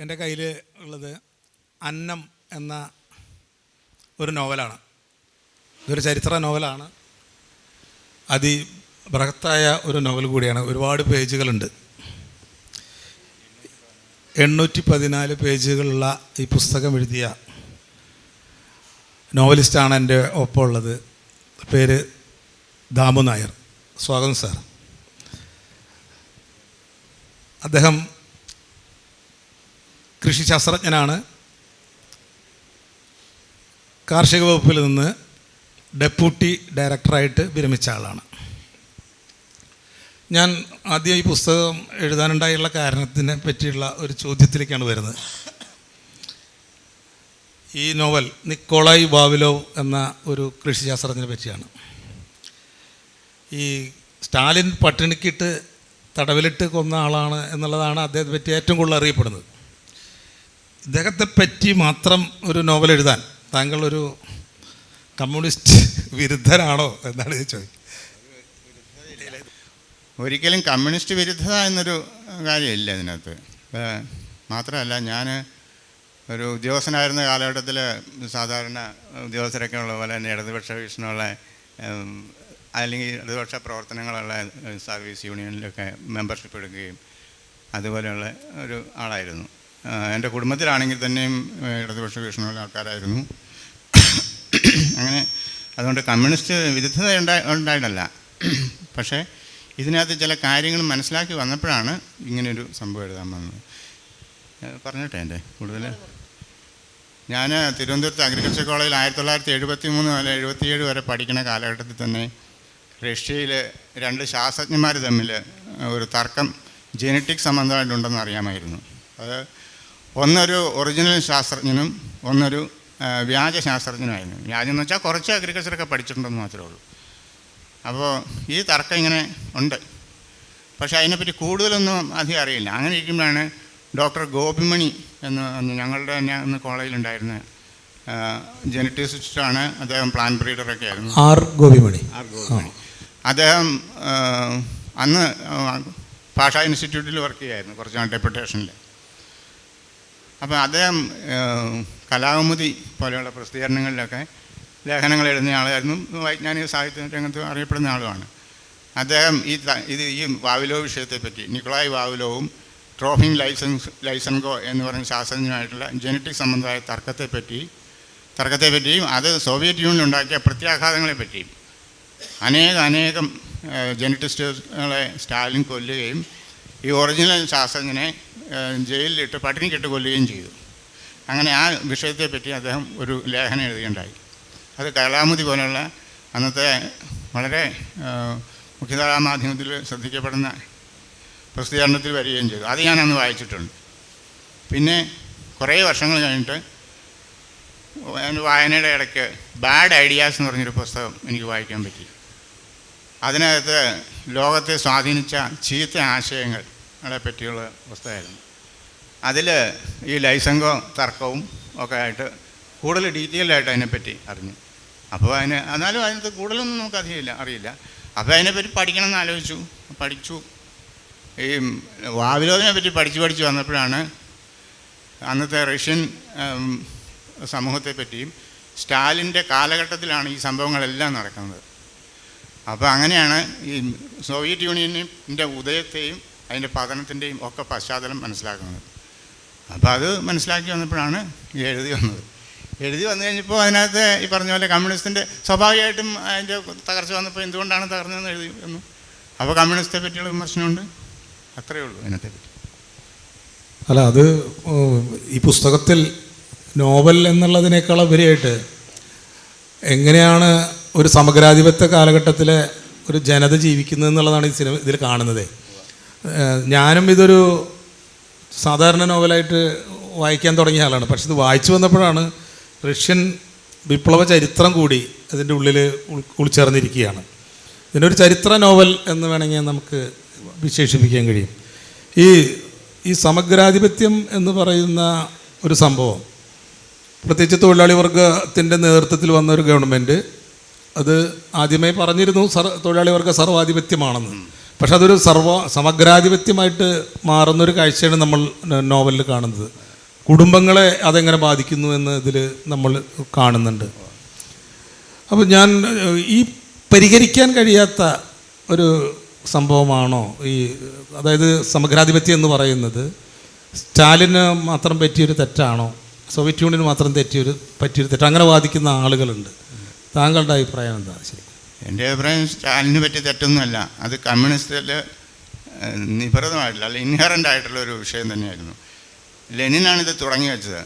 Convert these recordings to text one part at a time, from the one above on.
എന്റെ കയ്യിൽ ഉള്ളത് അന്നം എന്ന ഒരു നോവലാണ്. ഇതൊരു ചരിത്ര നോവലാണ്. അതി ബൃഹത്തായ ഒരു നോവൽ കൂടിയാണ്. ഒരുപാട് പേജുകളുണ്ട്. എണ്ണൂറ്റി പതിനാല് പേജുകളുള്ള ഈ പുസ്തകം എഴുതിയ നോവലിസ്റ്റാണ് എന്റെ ഒപ്പം ഉള്ളത്. പേര് ദാമു നായർ. സ്വാഗതം സാർ. അദ്ദേഹം കൃഷിശാസ്ത്രജ്ഞനാണ് കാർഷിക വകുപ്പിൽ നിന്ന് ഡെപ്യൂട്ടി ഡയറക്ടറായിട്ട് വിരമിച്ച ആളാണ്. ഞാൻ ആദ്യം ഈ പുസ്തകം എഴുതാനുണ്ടായുള്ള കാരണത്തിനെ പറ്റിയുള്ള ഒരു ചോദ്യത്തിലേക്കാണ് വരുന്നത്. ഈ നോവൽ നിക്കോളായി ബാവിലോ എന്ന ഒരു കൃഷി ശാസ്ത്രജ്ഞനെ പറ്റിയാണ്. ഈ സ്റ്റാലിൻ പട്ടിണിക്കിട്ട് തടവിലിട്ട് കൊന്ന ആളാണ് എന്നുള്ളതാണ് അദ്ദേഹത്തെ പറ്റി ഏറ്റവും കൂടുതൽ അറിയപ്പെടുന്നത്. ഇദ്ദേഹത്തെ പറ്റി മാത്രം ഒരു നോവൽ എഴുതാൻ താങ്കൾ ഒരു കമ്മ്യൂണിസ്റ്റ് വിരുദ്ധരാണോ എന്നാണ് ചോദിക്കുന്നത്. ഒരിക്കലും കമ്മ്യൂണിസ്റ്റ് വിരുദ്ധത എന്നൊരു കാര്യമില്ല ഇതിനകത്ത്. മാത്രമല്ല ഞാൻ ഒരു ഉദ്യോഗസ്ഥനായിരുന്ന കാലഘട്ടത്തിൽ സാധാരണ ഉദ്യോഗസ്ഥരൊക്കെ ഉള്ള പോലെ തന്നെ ഇടതുപക്ഷ വീക്ഷണമുള്ള അല്ലെങ്കിൽ ഇടതുപക്ഷ പ്രവർത്തനങ്ങളുള്ള സർവീസ് യൂണിയനിലൊക്കെ മെമ്പർഷിപ്പ് എടുക്കുകയും അതുപോലെയുള്ള ഒരു ആളായിരുന്നു. എന്റെ കുടുംബത്തിലാണെങ്കിൽ തന്നെയും ഇടതുപക്ഷ വീക്ഷണമുള്ള ആൾക്കാരായിരുന്നു. അങ്ങനെ അതുകൊണ്ട് കമ്മ്യൂണിസ്റ്റ് വിരുദ്ധത ഉണ്ടായി ഉണ്ടായിട്ടല്ല. പക്ഷേ ഇതിനകത്ത് ചില കാര്യങ്ങൾ മനസ്സിലാക്കി വന്നപ്പോഴാണ് ഇങ്ങനെയൊരു സംഭവം എഴുതാൻ വന്നത്. പറഞ്ഞോട്ടെ എന്റെ കൂടുതൽ? ഞാൻ തിരുവനന്തപുരത്ത് അഗ്രികൾച്ചർ കോളേജിൽ ആയിരത്തി തൊള്ളായിരത്തി എഴുപത്തി മൂന്ന് മുതൽ എഴുപത്തിയേഴ് വരെ പഠിക്കുന്ന കാലഘട്ടത്തിൽ തന്നെ റഷ്യയിൽ രണ്ട് ശാസ്ത്രജ്ഞന്മാർ തമ്മിൽ ഒരു തർക്കം ജനറ്റിക് സംബന്ധമായിട്ടുണ്ടെന്ന് അറിയാമായിരുന്നു. അത് ഒന്നൊരു ഒറിജിനൽ ശാസ്ത്രജ്ഞനും ഒന്നൊരു വ്യാജ ശാസ്ത്രജ്ഞനുമായിരുന്നു. വ്യാജം എന്ന് വെച്ചാൽ കുറച്ച് അഗ്രികൾച്ചറൊക്കെ പഠിച്ചിട്ടുണ്ടെന്ന് മാത്രമേ ഉള്ളൂ. അപ്പോൾ ഈ തർക്കം ഇങ്ങനെ ഉണ്ട്. പക്ഷേ അതിനെപ്പറ്റി കൂടുതലൊന്നും അധികം അറിയില്ല. അങ്ങനെ ഇരിക്കുമ്പോഴാണ് ഡോക്ടർ ഗോപിമണി എന്ന് അന്ന് ഞങ്ങളുടെ തന്നെ അന്ന് കോളേജിലുണ്ടായിരുന്ന ജനറ്റിസിസ്റ്റാണ് അദ്ദേഹം പ്ലാൻ ബ്രീഡറൊക്കെ ആയിരുന്നു. ആർ ഗോപിമണി. ആർ ഗോപിമണി. അദ്ദേഹം അന്ന് ഭാഷാ ഇൻസ്റ്റിറ്റ്യൂട്ടിൽ വർക്ക് ചെയ്യായിരുന്നു കുറച്ച് ഡെപ്യൂട്ടേഷനിൽ അപ്പോൾ അദ്ദേഹം ആ, കലാകൗമുദി പോലെയുള്ള പ്രസിദ്ധീകരണങ്ങളിലൊക്കെ ലേഖനങ്ങൾ എഴുതുന്ന ആളായിരുന്നു. വൈജ്ഞാനിക സാഹിത്യ രംഗത്ത് അറിയപ്പെടുന്ന ആളുമാണ്. അദ്ദേഹം ഈ ഇത് ഈ വാവിലോ വിഷയത്തെപ്പറ്റി നിക്കോളായി വാവിലോവും ട്രോഫിങ് ലൈസൻസ് ലൈസൻകോ എന്ന് പറയുന്ന ശാസ്ത്രജ്ഞനായിട്ടുള്ള ജനറ്റിക് സംബന്ധമായ തർക്കത്തെപ്പറ്റി തർക്കത്തെപ്പറ്റിയും അത് സോവിയറ്റ് യൂണിയൻ ഉണ്ടാക്കിയ പ്രത്യാഘാതങ്ങളെപ്പറ്റിയും അനേകം അനേകം ജനറ്റിസ്റ്റുകളെ സ്റ്റാലിൻ കൊല്ലുകയും ഈ ഒറിജിനൽ ശാസ്ത്രജ്ഞനെ ജയിലിലിട്ട് പട്ടിണിക്കിട്ട് കൊല്ലുകയും ചെയ്തു. അങ്ങനെ ആ വിഷയത്തെപ്പറ്റി അദ്ദേഹം ഒരു ലേഖനം എഴുതുകയുണ്ടായി. അത് കലാമുതി പോലുള്ള അന്നത്തെ വളരെ മുഖ്യധാരാ മാധ്യമത്തിൽ ശ്രദ്ധിക്കപ്പെടുന്ന പ്രസിദ്ധീകരണത്തിൽ വരികയും ചെയ്തു. അത് ഞാൻ വായിച്ചിട്ടുണ്ട്. പിന്നെ കുറേ വർഷങ്ങൾ കഴിഞ്ഞിട്ട് വായനയുടെ ഇടയ്ക്ക് ബാഡ് ഐഡിയാസ് എന്ന് പറഞ്ഞൊരു പുസ്തകം എനിക്ക് വായിക്കാൻ പറ്റി. അതിനകത്ത് ലോകത്തെ സ്വാധീനിച്ച ചീത്ത ആശയങ്ങളെ പറ്റിയുള്ള പുസ്തകമായിരുന്നു. അതിൽ ഈ ലൈസംഗവും തർക്കവും ഒക്കെ ആയിട്ട് കൂടുതൽ ഡീറ്റെയിൽഡ് ആയിട്ട് അതിനെപ്പറ്റി അറിഞ്ഞു. അപ്പോൾ അതിന് എന്നാലും അതിനകത്ത് കൂടുതലൊന്നും നമുക്ക് അറിയില്ല. അറിയില്ല അപ്പോൾ അതിനെപ്പറ്റി പഠിക്കണം എന്ന് ആലോചിച്ചു. പഠിച്ചു. ഈ വാവിലോദിനെ പറ്റി പഠിച്ചു പഠിച്ച് വന്നപ്പോഴാണ് അന്നത്തെ റഷ്യൻ സമൂഹത്തെപ്പറ്റിയും സമൂഹത്തെ പറ്റിയും സ്റ്റാലിന്റെ കാലഘട്ടത്തിലാണ് ഈ സംഭവങ്ങളെല്ലാം നടക്കുന്നത്. അപ്പോൾ അങ്ങനെയാണ് ഈ സോവിയറ്റ് യൂണിയനിന്റെ ഉദയത്തെയും അതിന്റെ പതനത്തിന്റെയും ഒക്കെ പശ്ചാത്തലം മനസ്സിലാക്കുന്നത്. അപ്പോൾ അത് മനസ്സിലാക്കി വന്നപ്പോഴാണ് ഈ എഴുതി വന്നത്. എഴുതി വന്നു കഴിഞ്ഞപ്പോൾ അതിനകത്ത് ഈ പറഞ്ഞ പോലെ കമ്മ്യൂണിസ്റ്റിന്റെ സ്വാഭാവികമായിട്ടും അതിന്റെ തകർച്ച വന്നപ്പോൾ എന്തുകൊണ്ടാണ് തകർന്നതെന്ന് എഴുതി വന്നു. അപ്പോൾ കമ്മ്യൂണിസ്റ്റെ പറ്റിയുള്ള വിമർശനമുണ്ട്. അത്രയേ ഉള്ളൂ അതിനകത്തെ പറ്റി. അല്ല അത് ഈ പുസ്തകത്തിൽ നോവൽ എന്നുള്ളതിനേക്കാൾ ഉപരിയായിട്ട് എങ്ങനെയാണ് ഒരു സമഗ്രാധിപത്യ കാലഘട്ടത്തിലെ ഒരു ജനത ജീവിക്കുന്നത് എന്നുള്ളതാണ് ഈ സിനിമ ഇതിൽ കാണുന്നത്. ഞാനും ഇതൊരു സാധാരണ നോവലായിട്ട് വായിക്കാൻ തുടങ്ങിയ ആളാണ്. പക്ഷെ ഇത് വായിച്ചു വന്നപ്പോഴാണ് റഷ്യൻ വിപ്ലവ ചരിത്രം കൂടി അതിന്റെ ഉള്ളിൽ ഉൾ ഉൾച്ചേർന്നിരിക്കുകയാണ്. ഇതിനൊരു ചരിത്ര നോവൽ എന്ന് വേണമെങ്കിൽ നമുക്ക് വിശേഷിപ്പിക്കാൻ കഴിയും. ഈ ഈ സമഗ്രാധിപത്യം എന്ന് പറയുന്ന ഒരു സംഭവം പ്രത്യേകിച്ച് തൊഴിലാളി വർഗത്തിന്റെ നേതൃത്വത്തിൽ വന്ന ഒരു ഗവൺമെന്റ് അത് ആദ്യമേ പറഞ്ഞിരുന്നു സർ തൊഴിലാളി വർഗ സർവാധിപത്യമാണെന്ന്. പക്ഷെ അതൊരു സർവ സമഗ്രാധിപത്യമായിട്ട് മാറുന്നൊരു കാഴ്ചയാണ് നമ്മൾ നോവലിൽ കാണുന്നത്. കുടുംബങ്ങളെ അതെങ്ങനെ ബാധിക്കുന്നു എന്ന് ഇതിൽ നമ്മൾ കാണുന്നുണ്ട്. അപ്പോൾ ഞാൻ ഈ പരിഹരിക്കാൻ കഴിയാത്ത ഒരു സംഭവമാണോ ഈ അതായത് സമഗ്രാധിപത്യം എന്ന് പറയുന്നത്? സ്റ്റാലിന് മാത്രം പറ്റിയൊരു തെറ്റാണോ? സോവിയറ്റ് യൂണിയന് മാത്രം തെറ്റിയൊരു പറ്റിയൊരു തെറ്റ് അങ്ങനെ വാദിക്കുന്ന ആളുകളുണ്ട്. താങ്കളുടെ അഭിപ്രായം എന്താ? ശരി. എന്റെ അഭിപ്രായം സ്റ്റാലിന് പറ്റി തെറ്റൊന്നുമല്ല. അത് കമ്മ്യൂണിസ്റ്റിൽ നിഫിതമായിട്ടുള്ള അല്ല ഇൻഹറന്റ് ആയിട്ടുള്ള ഒരു വിഷയം തന്നെയായിരുന്നു. ലെനിനാണ് ഇത് തുടങ്ങി വെച്ചത്.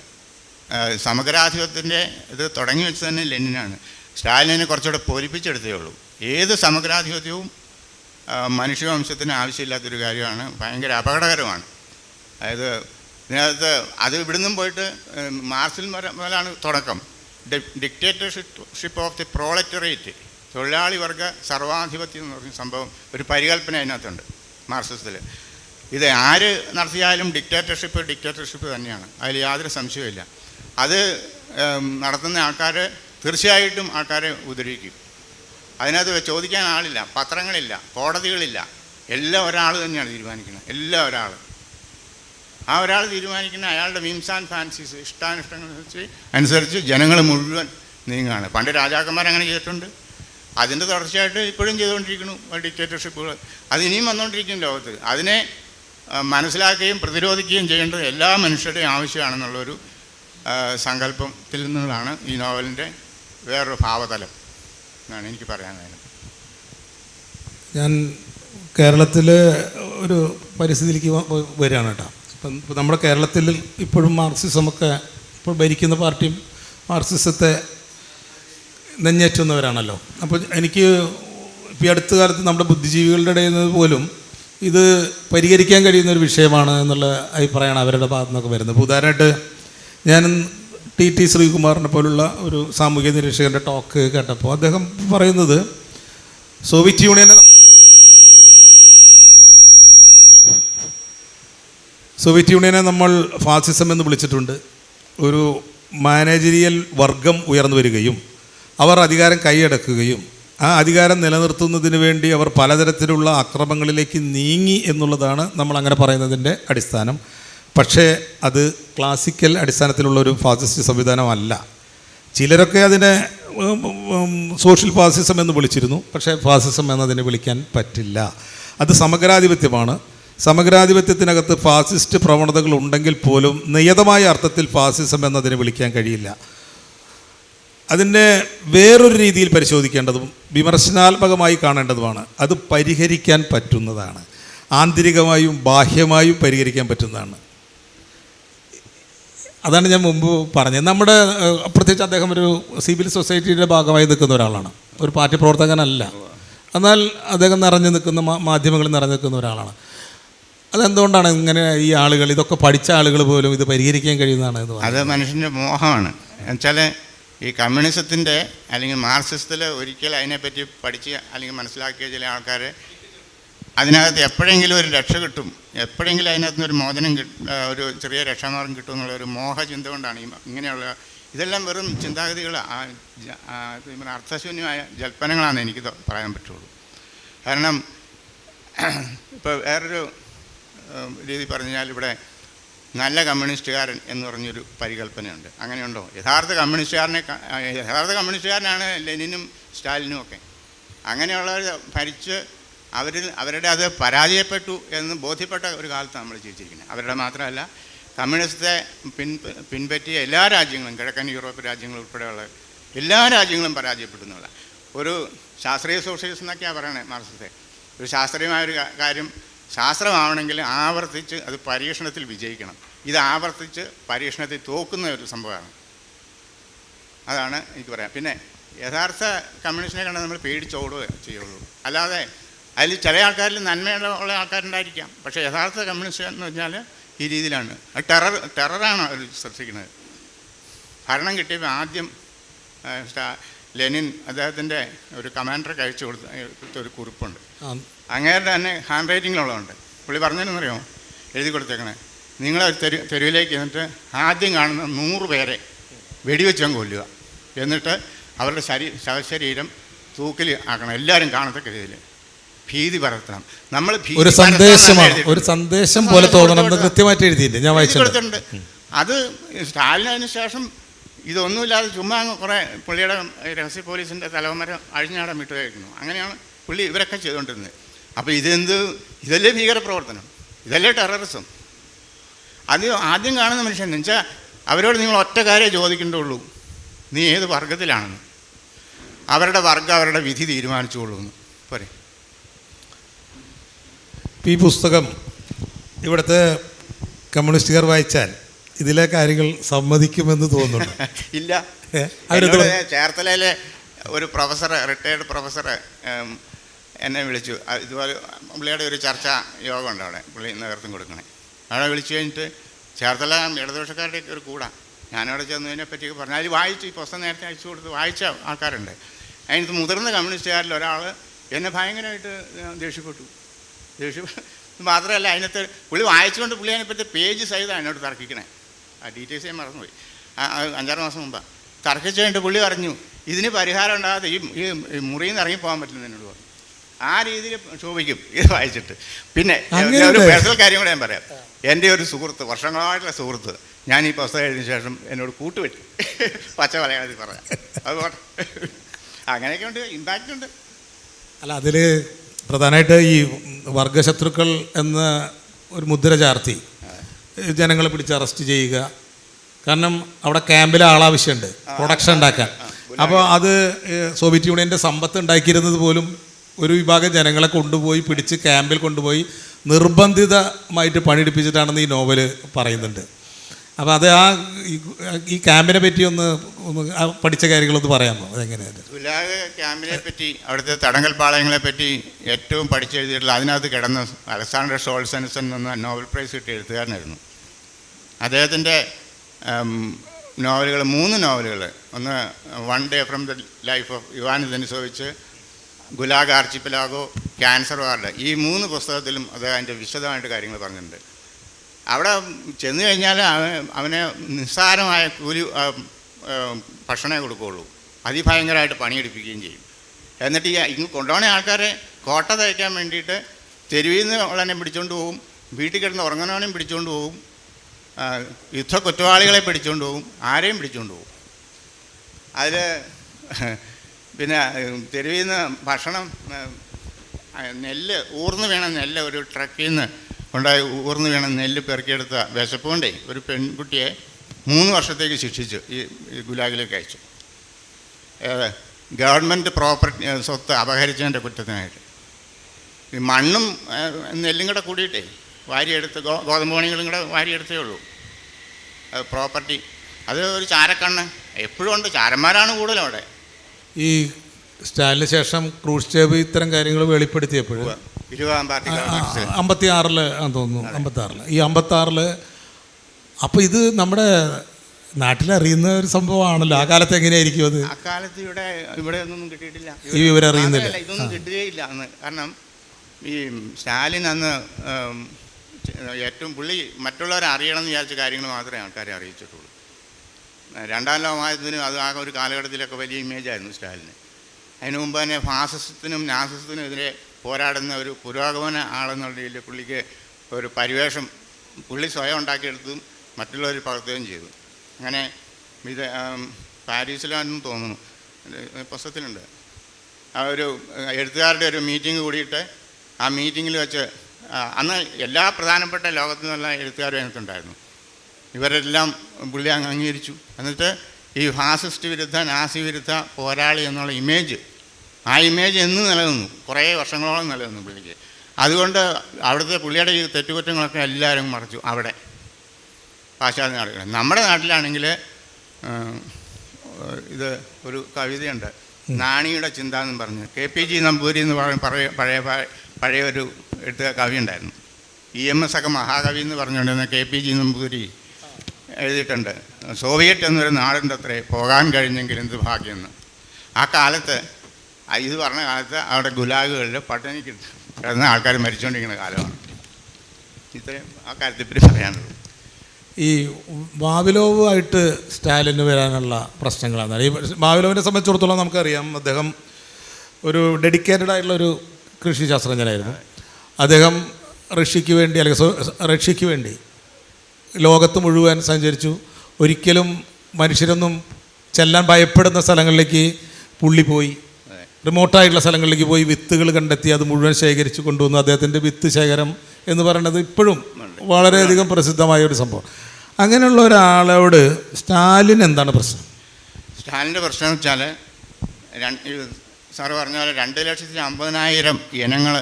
സമഗ്രാധിപത്യത്തിന്റെ ഇത് തുടങ്ങി വെച്ചത് തന്നെ ലെനിനാണ്. സ്റ്റാലിനെ കുറച്ചുകൂടെ പൊലിപ്പിച്ചെടുത്തേ ഉള്ളൂ. ഏത് സമഗ്രാധിപത്യവും മനുഷ്യവംശത്തിന് ആവശ്യമില്ലാത്തൊരു കാര്യമാണ്. ഭയങ്കര അപകടകരമാണ്. അതായത് ഇതിനകത്ത് അത് ഇവിടുന്നും പോയിട്ട് മാർസിൽ മുതലാണ് തുടക്കം. Dictatorship ship of the proletariat തൊഴിലാളി വർഗ സർവാധിപത്യം എന്ന് പറഞ്ഞ സംഭവം ഒരു പരികല്പന അതിനകത്തുണ്ട് മാർസിസത്തിൽ ഇത് ആര് നടത്തിയാലും ഡിക്റ്റേറ്റർഷിപ്പ് ഡിക്റ്റേറ്റർഷിപ്പ് തന്നെയാണ്. അതിൽ യാതൊരു സംശയവുമില്ല. അത് നടത്തുന്ന ആൾക്കാർ തീർച്ചയായിട്ടും ആൾക്കാരെ ഉദ്ധരിക്കും. അതിനകത്ത് ചോദിക്കാൻ ആളില്ല പത്രങ്ങളില്ല കോടതികളില്ല. എല്ലാം ഒരാൾ തന്നെയാണ് തീരുമാനിക്കുന്നത്. എല്ലാം ഒരാൾ ആ ഒരാൾ തീരുമാനിക്കുന്ന അയാളുടെ വിംസ് ആൻഡ് ഫാൻസീസ് ഇഷ്ടാനിഷ്ടങ്ങൾ അനുസരിച്ച് ജനങ്ങൾ മുഴുവൻ നീങ്ങുകയാണ്. പണ്ട് രാജാക്കന്മാർ അങ്ങനെ ചെയ്തിട്ടുണ്ട്. അതിന്റെ തുടർച്ചയായിട്ട് ഇപ്പോഴും ചെയ്തുകൊണ്ടിരിക്കുന്നു ഡിക്റ്റേറ്റർഷിപ്പുകൾ അത് ഇനിയും വന്നുകൊണ്ടിരിക്കും ലോകത്ത്. അതിനെ മനസ്സിലാക്കുകയും പ്രതിരോധിക്കുകയും ചെയ്യേണ്ടത് എല്ലാ മനുഷ്യരുടെയും ആവശ്യമാണെന്നുള്ളൊരു സങ്കല്പത്തിൽ നിന്നുള്ളതാണ് ഈ നോവലിന്റെ വേറൊരു ഭാവതലം എന്നാണ് എനിക്ക് പറയാനായത് ഞാൻ കേരളത്തിൽ ഒരു പരിസ്ഥിതിയിലേക്ക് വരികയാണ് കേട്ടോ. ഇപ്പം നമ്മുടെ കേരളത്തിൽ ഇപ്പോഴും മാർക്സിസമൊക്കെ ഇപ്പോൾ ഭരിക്കുന്ന പാർട്ടിയും മാർക്സിസത്തെ നെഞ്ഞേറ്റുന്നവരാണല്ലോ. അപ്പോൾ എനിക്ക് ഇപ്പോൾ ഈ അടുത്ത കാലത്ത് നമ്മുടെ ബുദ്ധിജീവികളുടെ ഇടയിൽ നിന്ന് പോലും ഇത് പരിഹരിക്കാൻ കഴിയുന്ന ഒരു വിഷയമാണ് എന്നുള്ള അഭിപ്രായമാണ് അവരുടെ ഭാഗത്തു നിന്നൊക്കെ വരുന്നത്. ഇപ്പോൾ ഉദാഹരണമായിട്ട് ഞാൻ ടി ടി ശ്രീകുമാറിനെ പോലുള്ള ഒരു സാമൂഹ്യ നിരീക്ഷകന്റെ ടോക്ക് കേട്ടപ്പോൾ അദ്ദേഹം പറയുന്നത് സോവിയറ്റ് യൂണിയനെ സോവിയറ്റ് യൂണിയനെ നമ്മൾ ഫാസിസം എന്ന് വിളിച്ചിട്ടുണ്ട്. ഒരു മാനേജരിയൽ വർഗം ഉയർന്നു വരികയും അവർ അധികാരം കൈയടക്കുകയും ആ അധികാരം നിലനിർത്തുന്നതിന് വേണ്ടി അവർ പലതരത്തിലുള്ള അക്രമങ്ങളിലേക്ക് നീങ്ങി എന്നുള്ളതാണ് നമ്മൾ അങ്ങനെ പറയുന്നതിന്റെ അടിസ്ഥാനം. പക്ഷേ അത് ക്ലാസിക്കൽ അടിസ്ഥാനത്തിലുള്ള ഒരു ഫാസിസ്റ്റ് സംവിധാനമല്ല. ചിലരൊക്കെ അതിനെ സോഷ്യൽ ഫാസിസം എന്ന് വിളിച്ചിരുന്നു. പക്ഷേ ഫാസിസം എന്നതിനെ വിളിക്കാൻ പറ്റില്ല. അത് സമഗ്രാധിപത്യമാണ്. സമഗ്രാധിപത്യത്തിനകത്ത് ഫാസിസ്റ്റ് പ്രവണതകൾ ഉണ്ടെങ്കിൽ പോലും നിയതമായ അർത്ഥത്തിൽ ഫാസിസം എന്നതിനെ വിളിക്കാൻ കഴിയില്ല. അതിനെ വേറൊരു രീതിയിൽ പരിശോധിക്കേണ്ടതും വിമർശനാത്മകമായി കാണേണ്ടതുമാണ്. അത് പരിഹരിക്കാൻ പറ്റുന്നതാണ്. ആന്തരികമായും ബാഹ്യമായും പരിഹരിക്കാൻ പറ്റുന്നതാണ്. അതാണ് ഞാൻ മുമ്പ് പറഞ്ഞത്. നമ്മുടെ പ്രത്യേകിച്ച് അദ്ദേഹം ഒരു സിവിൽ സൊസൈറ്റിയുടെ ഭാഗമായി നിൽക്കുന്ന ഒരാളാണ്. ഒരു പാർട്ടി പ്രവർത്തകനല്ല. എന്നാൽ അദ്ദേഹം നിറഞ്ഞു നിൽക്കുന്ന മാധ്യമങ്ങളിൽ നിറഞ്ഞു നിൽക്കുന്ന ഒരാളാണ്. അതെന്തുകൊണ്ടാണ് ഇങ്ങനെ ഈ ആളുകൾ ഇതൊക്കെ പഠിച്ച ആളുകൾ പോലും ഇത് പരിഹരിക്കാൻ കഴിയുന്നതാണ് അത് മനുഷ്യന്റെ മോഹമാണ്. എന്നുവെച്ചാൽ ഈ കമ്മ്യൂണിസത്തിന്റെ അല്ലെങ്കിൽ മാർക്സിസത്തിൽ ഒരിക്കൽ അതിനെപ്പറ്റി പഠിച്ച് അല്ലെങ്കിൽ മനസ്സിലാക്കിയ ചില ആൾക്കാർ അതിനകത്ത് എപ്പോഴെങ്കിലും ഒരു രക്ഷ കിട്ടും. എപ്പോഴെങ്കിലും അതിനകത്ത് നിന്ന് ഒരു മോചനം കിട്ടും ഒരു ചെറിയ രക്ഷാമാർഗം കിട്ടും എന്നുള്ള ഒരു മോഹചിന്ത കൊണ്ടാണ് ഈ ഇങ്ങനെയുള്ള ഇതെല്ലാം വെറും ചിന്താഗതികൾ അർത്ഥശൂന്യമായ ജൽപ്പനങ്ങളാണ് എനിക്ക് പറയാൻ പറ്റുള്ളൂ. കാരണം ഇപ്പോൾ വേറൊരു രീതി രീതി പറഞ്ഞാൽ ഇവിടെ നല്ല കമ്മ്യൂണിസ്റ്റുകാരൻ എന്ന് പറഞ്ഞൊരു പരികല്പനയുണ്ട് അങ്ങനെയുണ്ടോ? യഥാർത്ഥ കമ്മ്യൂണിസ്റ്റുകാരനെ യഥാർത്ഥ കമ്മ്യൂണിസ്റ്റുകാരനാണ് ലെനിനും സ്റ്റാലിനും ഒക്കെ. അങ്ങനെയുള്ളവർ ഭരിച്ച് അവരിൽ അവരുടെ അത് പരാജയപ്പെട്ടു എന്ന് ബോധ്യപ്പെട്ട ഒരു കാലത്ത് നമ്മൾ ജീവിച്ചിരിക്കുന്നത്. അവരുടെ മാത്രമല്ല കമ്മ്യൂണിസത്തെ പിൻ പിൻപറ്റിയ എല്ലാ രാജ്യങ്ങളും കിഴക്കൻ യൂറോപ്പ് രാജ്യങ്ങൾ ഉൾപ്പെടെയുള്ള എല്ലാ രാജ്യങ്ങളും പരാജയപ്പെടുന്നുള്ള ഒരു ശാസ്ത്രീയ സോഷ്യലിസം എന്നൊക്കെയാണ് പറയണത് മാർസത്തെ ഒരു ശാസ്ത്രീയമായ ഒരു കാര്യം ശാസ്ത്രമാവണമെങ്കിൽ ആവർത്തിച്ച് അത് പരീക്ഷണത്തിൽ വിജയിക്കണം. ഇത് ആവർത്തിച്ച് പരീക്ഷണത്തിൽ തോക്കുന്ന ഒരു സംഭവമാണ്. അതാണ് എനിക്ക് പറയാം പിന്നെ യഥാർത്ഥ കമ്മ്യൂണിസ്റ്റിനെ കണ്ടാൽ നമ്മൾ പേടിച്ചോടുക ചെയ്യുള്ളൂ. അല്ലാതെ അതിൽ ചില ആൾക്കാരിൽ നന്മയുള്ള ആൾക്കാരുണ്ടായിരിക്കാം. പക്ഷേ യഥാർത്ഥ കമ്മ്യൂണിസ്റ്റ് എന്ന് പറഞ്ഞാൽ ഈ രീതിയിലാണ്. ടെറർ ടെററാണ് അവർ ശ്രദ്ധിക്കുന്നത്. ഭരണം കിട്ടിയപ്പോൾ ആദ്യം ലെനിൻ അദ്ദേഹത്തിന്റെ ഒരു കമാൻഡർക്ക് അയച്ചു കൊടുത്ത ഒരു കുറിപ്പുണ്ട്. അങ്ങേരുടെ തന്നെ ഹാൻഡ് റൈറ്റിങ്ങിലുള്ളതുണ്ട്. പുള്ളി പറഞ്ഞതെന്നറിയോ എഴുതി കൊടുത്തേക്കണേ. നിങ്ങളെ ഒരു തെരു തെരുവിലേക്ക് എന്നിട്ട് ആദ്യം കാണുന്ന നൂറ് പേരെ വെടിവെച്ചങ്ങ് കൊല്ലുക. എന്നിട്ട് അവരുടെ ശരീ ശവശരീരം തൂക്കിൽ ആക്കണം. എല്ലാവരും കാണത്തക്ക രീതിയിൽ. ഭീതി പരത്തണം. നമ്മൾ ഒരു സന്ദേശമാണ്. ഒരു സന്ദേശം പോലെ തോന്നണം കൃത്യമായിട്ട് എഴുതിയില്ലേ? ഞാൻ വായിച്ചിട്ടുണ്ട്. അത് സ്റ്റാലിനു ശേഷം ഇതൊന്നുമില്ലാതെ ചുമ്മാ അങ്ങ് കുറേ പുള്ളിയുടെ രഹസ്യ പോലീസിന്റെ തലവന്മാരെ അഴിഞ്ഞാടം വിട്ടുകയായിരുന്നു അങ്ങനെയാണ് പുള്ളി ഇവരൊക്കെ ചെയ്തുകൊണ്ടിരുന്നത്. അപ്പോൾ ഇതെന്ത് ഇതല്ലേ ഭീകരപ്രവർത്തനം? ഇതല്ലേ ടെററിസം അത് ആദ്യം കാണുന്ന മനുഷ്യൻ എന്ന് വെച്ചാൽ അവരോട് നിങ്ങൾ ഒറ്റ കാര്യം ചോദിക്കേണ്ടുള്ളൂ. നീ ഏത് വർഗത്തിലാണെന്ന്. അവരുടെ വർഗം അവരുടെ വിധി തീരുമാനിച്ചുകൊള്ളൂ എന്ന്. പോരെ. ഈ പുസ്തകം ഇവിടുത്തെ കമ്മ്യൂണിസ്റ്റുകാർ വായിച്ചാൽ ഇതിലെ കാര്യങ്ങൾ സമ്മതിക്കുമെന്ന് തോന്നുന്നു. ഇല്ല? എന്നോട് ചേർത്തലയിലെ ഒരു പ്രൊഫസർ റിട്ടയർഡ് പ്രൊഫസർ എന്നെ വിളിച്ചു. ഇതുപോലെ പുള്ളിയുടെ ഒരു ചർച്ച യോഗം ഉണ്ട് അവിടെ. പുള്ളി നേതൃത്വം കൊടുക്കണേ. അവിടെ വിളിച്ചു കഴിഞ്ഞിട്ട് ചേർത്തല ഇടതുപക്ഷക്കാരുടെ ഒരു കൂടാ. ഞാനവിടെ ചെന്നതിനെ പറ്റിയൊക്കെ പറഞ്ഞു. അതിൽ വായിച്ചു ഈ പുസ്തകം നേരത്തെ അയച്ചു കൊടുത്ത് വായിച്ച ആൾക്കാരുണ്ട്. അതിനകത്ത് മുതിർന്ന കമ്മ്യൂണിസ്റ്റുകാരിൽ ഒരാൾ എന്നെ ഭയങ്കരമായിട്ട് ദേഷ്യപ്പെട്ടു. ദേഷ്യപ്പെട്ടു മാത്രമല്ല അതിനകത്ത് പുള്ളി വായിച്ചുകൊണ്ട് പുള്ളി അതിനെപ്പറ്റി പേജ് സഹിതം എന്നോട് തർക്കിക്കണേ. ആ ഡീറ്റെയിൽസ് ഞാൻ മറന്നുപോയി. അഞ്ചാറ് മാസം മുമ്പാണ് തർക്കിച്ചുകൊണ്ട് പുള്ളി പറഞ്ഞു ഇതിന് പരിഹാരം ഉണ്ടാകാതെ ഈ ഈ മുറിയിൽ നിന്ന് ഇറങ്ങിപ്പോകാൻ പറ്റില്ല എന്നോട് പറഞ്ഞു. ആ രീതിയിൽ ശോഭിക്കും ഇത് വായിച്ചിട്ട്. പിന്നെ ഒരു. പേഴ്സണൽ കാര്യം കൂടെ ഞാൻ പറയാം. എന്റെ ഒരു സുഹൃത്ത് വർഷങ്ങളായിട്ടുള്ള സുഹൃത്ത് ഞാൻ ഈ പുസ്തകം എഴുതിയ ശേഷം എന്നോട് കൂട്ടുപറ്റി. പച്ച മലയാളത്തിൽ പറയാം. അതുകൊണ്ട് പോട്ടെ. അങ്ങനെയൊക്കെ ഉണ്ട് ഇമ്പാക്റ്റ് ഉണ്ട്. അല്ല അതിൽ പ്രധാനമായിട്ട് ഈ വർഗശത്രുക്കൾ എന്ന ഒരു മുദ്ര ചാർത്തി. ജനങ്ങളെ പിടിച്ച് അറസ്റ്റ് ചെയ്യുക. കാരണം അവിടെ ക്യാമ്പിൽ ആളാവശ്യമുണ്ട്. പ്രൊഡക്ഷൻ ഉണ്ടാക്കാൻ. അപ്പോൾ അത് സോവിയറ്റ് യൂണിയന്റെ സമ്പത്ത് ഉണ്ടാക്കിയിരുന്നത് പോലും ഒരു വിഭാഗം ജനങ്ങളെ കൊണ്ടുപോയി പിടിച്ച് ക്യാമ്പിൽ കൊണ്ടുപോയി നിർബന്ധിതമായിട്ട് പണിയെടുപ്പിച്ചിട്ടാണെന്ന് ഈ നോവൽ പറയുന്നുണ്ട്. അപ്പോൾ അത് ആ ഈ- ക്യാമ്പിനെ പറ്റി ഒന്ന് ഒന്ന് പഠിച്ച കാര്യങ്ങളൊന്ന് പറയാമോ അതെങ്ങനെയാണ് ഗുലാഗ് ക്യാമ്പിനെ പറ്റി അവിടുത്തെ തടങ്കൽ പാളയങ്ങളെ പറ്റി ഏറ്റവും പഠിച്ചെഴുതിയിട്ടുള്ള അതിനകത്ത് കിടന്ന അലക്സാണ്ടർ ഷോൾസൻസൺ എന്ന നോബൽ പ്രൈസ് കിട്ടിയ എഴുത്തുകാരനായിരുന്നു. അദ്ദേഹത്തിന്റെ നോവലുകൾ മൂന്ന് നോവലുകൾ ഒന്ന് one day from the life of Ivan Denisovich Gulag Archipelago cancer ward ഈ മൂന്ന് പുസ്തകത്തിലും അദ്ദേഹം അതിന്റെ വിശദമായിട്ട് കാര്യങ്ങൾ പറഞ്ഞിട്ടുണ്ട്. അവിടെ ചെന്ന് കഴിഞ്ഞാൽ അവനെ നിസ്സാരമായ കൂലി ഭക്ഷണമേ കൊടുക്കുകയുള്ളൂ. അതിഭയങ്കരമായിട്ട് പണിയെടുപ്പിക്കുകയും ചെയ്യും. എന്നിട്ട് ഈ ഇങ്ങ് കൊണ്ടുപോകുന്ന ആൾക്കാരെ കോട്ട തയ്ക്കാൻ വേണ്ടിയിട്ട് തെരുവിൽ നിന്ന് ഉള്ളതിനെ പിടിച്ചുകൊണ്ട് പോകും വീട്ടിൽ കിടന്ന് ഉറങ്ങണവനെയും പിടിച്ചുകൊണ്ട് പോകും യുദ്ധ കുറ്റവാളികളെ പിടിച്ചുകൊണ്ട് പോകും ആരെയും പിടിച്ചുകൊണ്ട് പോകും അതിൽ പിന്നെ തെരുവിൽ നിന്ന് ഭക്ഷണം നെല്ല് ഊർന്ന് വേണം നെല്ല് ഒരു ട്രക്കിൽ നിന്ന് ഉണ്ടായി ഊർന്നു വീണ നെല്ല് പെറുക്കിയെടുത്ത വിശപ്പ് കൊണ്ടേ ഒരു പെൺകുട്ടിയെ മൂന്ന് വർഷത്തേക്ക് ശിക്ഷിച്ചു ഈ ഗുലാഗിലേക്ക് അയച്ചു. ഗവൺമെന്റ് പ്രോപ്പർട്ടി സ്വത്ത് അപഹരിച്ചതിന്റെ കുറ്റത്തിനായിട്ട്. ഈ മണ്ണും നെല്ലും കൂടെ കൂടിയിട്ടേ വാരിയെടുത്ത് ഗോ ഗോതമ്പ് പണികളും കൂടെ വാരിയെടുത്തേ ഉള്ളൂ. പ്രോപ്പർട്ടി. അത് ഒരു ചാരക്കണ്ണ്. എപ്പോഴും ഉണ്ട്. ചാരന്മാരാണ് കൂടുതലും അവിടെ. ഈ സ്റ്റാലിന് ശേഷം ക്രൂഷ്ചേബ് ഇത്തരം കാര്യങ്ങൾ ഗവൺമെന്റ് അമ്പത്തി ആറിൽ തോന്നുന്നു അമ്പത്തി ആറിൽ ഈ അമ്പത്തി ആറിൽ അപ്പോൾ ഇത് നമ്മുടെ നാട്ടിലറിയുന്ന ഒരു സംഭവമാണല്ലോ. ആ കാലത്ത് എങ്ങനെയായിരിക്കും അത്? അക്കാലത്ത് ഇവിടെ ഇവിടെ ഒന്നും കിട്ടിയിട്ടില്ല. ഈ വിവരം അറിയുന്നില്ല. ഇതൊന്നും കിട്ടുകയില്ല അന്ന്. കാരണം ഈ സ്റ്റാലിൻ അന്ന് ഏറ്റവും പുള്ളി മറ്റുള്ളവരെ അറിയണമെന്ന് വിചാരിച്ച കാര്യങ്ങൾ മാത്രമേ ആൾക്കാരെ അറിയിച്ചിട്ടുള്ളൂ. രണ്ടാം ലോകമായതിനും അത് ആ ഒരു കാലഘട്ടത്തിലൊക്കെ വലിയ ഇമേജായിരുന്നു സ്റ്റാലിന്. അതിനു മുമ്പ് തന്നെ ഫാസിസത്തിനും നാസിസത്തിനും എതിരെ പോരാടുന്ന ഒരു പുരോഗമന ആളെന്നുള്ള രീതിയിൽ പുള്ളിക്ക് ഒരു പരിവേഷം പുള്ളി സ്വയം ഉണ്ടാക്കിയെടുത്തും മറ്റുള്ളവർ പകർത്തുകയും ചെയ്തു. അങ്ങനെ ഇത് പാരീസിലാണെന്ന് തോന്നുന്നു. പുസ്തകത്തിലുണ്ട് ആ ഒരു എഴുത്തുകാരുടെ ഒരു മീറ്റിംഗ് കൂടിയിട്ട് ആ മീറ്റിങ്ങിൽ വെച്ച് അന്ന് എല്ലാ പ്രധാനപ്പെട്ട ലോകത്തു നിന്നുള്ള എഴുത്തുകാരും അതിനകത്തുണ്ടായിരുന്നു. ഇവരെല്ലാം പുള്ളി അംഗീകരിച്ചു. എന്നിട്ട് ഈ ഫാസിസ്റ്റ് വിരുദ്ധ നാസി വിരുദ്ധ പോരാളി എന്നുള്ള ഇമേജ് ആ ഇമേജ് എന്ന് നിലനിന്നു. കുറേ വർഷങ്ങളോളം നിലനിന്നു പുള്ളിക്ക്. അതുകൊണ്ട് അവിടുത്തെ പുള്ളിയുടെ ഈ തെറ്റുകുറ്റങ്ങളൊക്കെ എല്ലാവരും മറച്ചു അവിടെ. പാശ്ചാത്യ നാടുകൾ നമ്മുടെ നാട്ടിലാണെങ്കിൽ ഇത് ഒരു കവിതയുണ്ട്. നാണിയുടെ ചിന്ത എന്ന് പറഞ്ഞ്. കെ പി ജി നമ്പൂരി എന്ന് പറഞ്ഞ പഴയ പഴയ പഴയ ഒരു എഴുത്തുക കവി ഉണ്ടായിരുന്നു ഇ എം എസ് ഒക്കെ മഹാകവി എന്ന് പറഞ്ഞുകൊണ്ടിരുന്ന കെ പി ജി നമ്പൂരി എഴുതിയിട്ടുണ്ട്. സോവിയറ്റ് എന്നൊരു നാടുണ്ട് അത്രേ പോകാൻ കഴിഞ്ഞെങ്കിൽ എന്ത് ഭാഗ്യമെന്ന്. ആ കാലത്ത് ഇത് പറഞ്ഞ കാലത്ത് അവിടെ ഗുലാഗുകളിൽ പട്ടിണി കിടന്ന ആൾക്കാർ മരിച്ചുകൊണ്ടിരിക്കുന്ന കാലമാണ്. ഇത്രയും ആ കാര്യത്തെ പറ്റി പറയാനുള്ളൂ. ഈ മാവിലോവുമായിട്ട് സ്റ്റാലിന് വരാനുള്ള പ്രശ്നങ്ങളാണ്. ഈ മാവിലോവിനെ സംബന്ധിച്ചിടത്തോളം നമുക്കറിയാം അദ്ദേഹം ഒരു ഡെഡിക്കേറ്റഡ് ആയിട്ടുള്ള ഒരു കൃഷി ശാസ്ത്രജ്ഞനായിരുന്നു. അദ്ദേഹം റഷ്യക്ക് വേണ്ടി അല്ലെങ്കിൽ റഷ്യയ്ക്ക് വേണ്ടി ലോകത്ത് മുഴുവൻ സഞ്ചരിച്ചു. ഒരിക്കലും മനുഷ്യരൊന്നും ചെല്ലാൻ ഭയപ്പെടുന്ന സ്ഥലങ്ങളിലേക്ക് പുള്ളി പോയി. റിമോട്ടായിട്ടുള്ള സ്ഥലങ്ങളിലേക്ക് പോയി വിത്തുകൾ കണ്ടെത്തി അത് മുഴുവൻ ശേഖരിച്ച് കൊണ്ടുവന്നു. അദ്ദേഹത്തിന്റെ വിത്ത് ശേഖരം എന്ന് പറയുന്നത് ഇപ്പോഴും വളരെയധികം പ്രസിദ്ധമായ ഒരു സംഭവം. അങ്ങനെയുള്ള ഒരാളോട് സ്റ്റാലിൻ എന്താണ് പ്രശ്നം? സ്റ്റാലിന്റെ പ്രശ്നം എന്ന് വെച്ചാൽ സാറ് പറഞ്ഞ പോലെ രണ്ട് ലക്ഷത്തി അമ്പതിനായിരം ഇനങ്ങൾ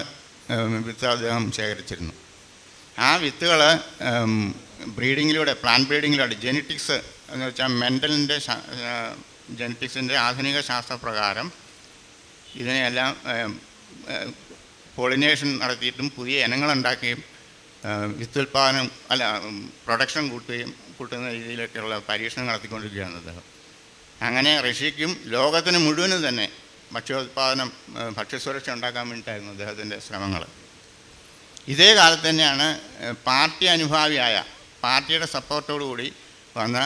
വിത്ത് അദ്ദേഹം ശേഖരിച്ചിരുന്നു. ആ വിത്തുകൾ ബ്രീഡിങ്ങിലൂടെ പ്ലാന്റ് ബ്രീഡിങ്ങിലൂടെ ജെനറ്റിക്സ് എന്ന് വെച്ചാൽ മെന്റലിന്റെ ജെനറ്റിക്സിന്റെ ആധുനിക ശാസ്ത്രപ്രകാരം ഇതിനെയെല്ലാം പോളിനേഷൻ നടത്തിയിട്ടും പുതിയ ഇനങ്ങളുണ്ടാക്കുകയും വിത്തുൽപാദനം അല്ല പ്രൊഡക്ഷൻ കൂട്ടുകയും കൂട്ടുന്ന രീതിയിലൊക്കെയുള്ള പരീക്ഷണം നടത്തിക്കൊണ്ടിരിക്കുകയാണ് അദ്ദേഹം. അങ്ങനെ റഷ്യയ്ക്കും ലോകത്തിന് മുഴുവനും തന്നെ ഭക്ഷ്യോത്പാദനം ഭക്ഷ്യസുരക്ഷ ഉണ്ടാക്കാൻ വേണ്ടിയിട്ടായിരുന്നു അദ്ദേഹത്തിന്റെ ശ്രമങ്ങൾ. ഇതേ കാലത്ത് തന്നെയാണ് പാർട്ടി അനുഭാവിയായ പാർട്ടിയുടെ സപ്പോർട്ടോടുകൂടി വന്ന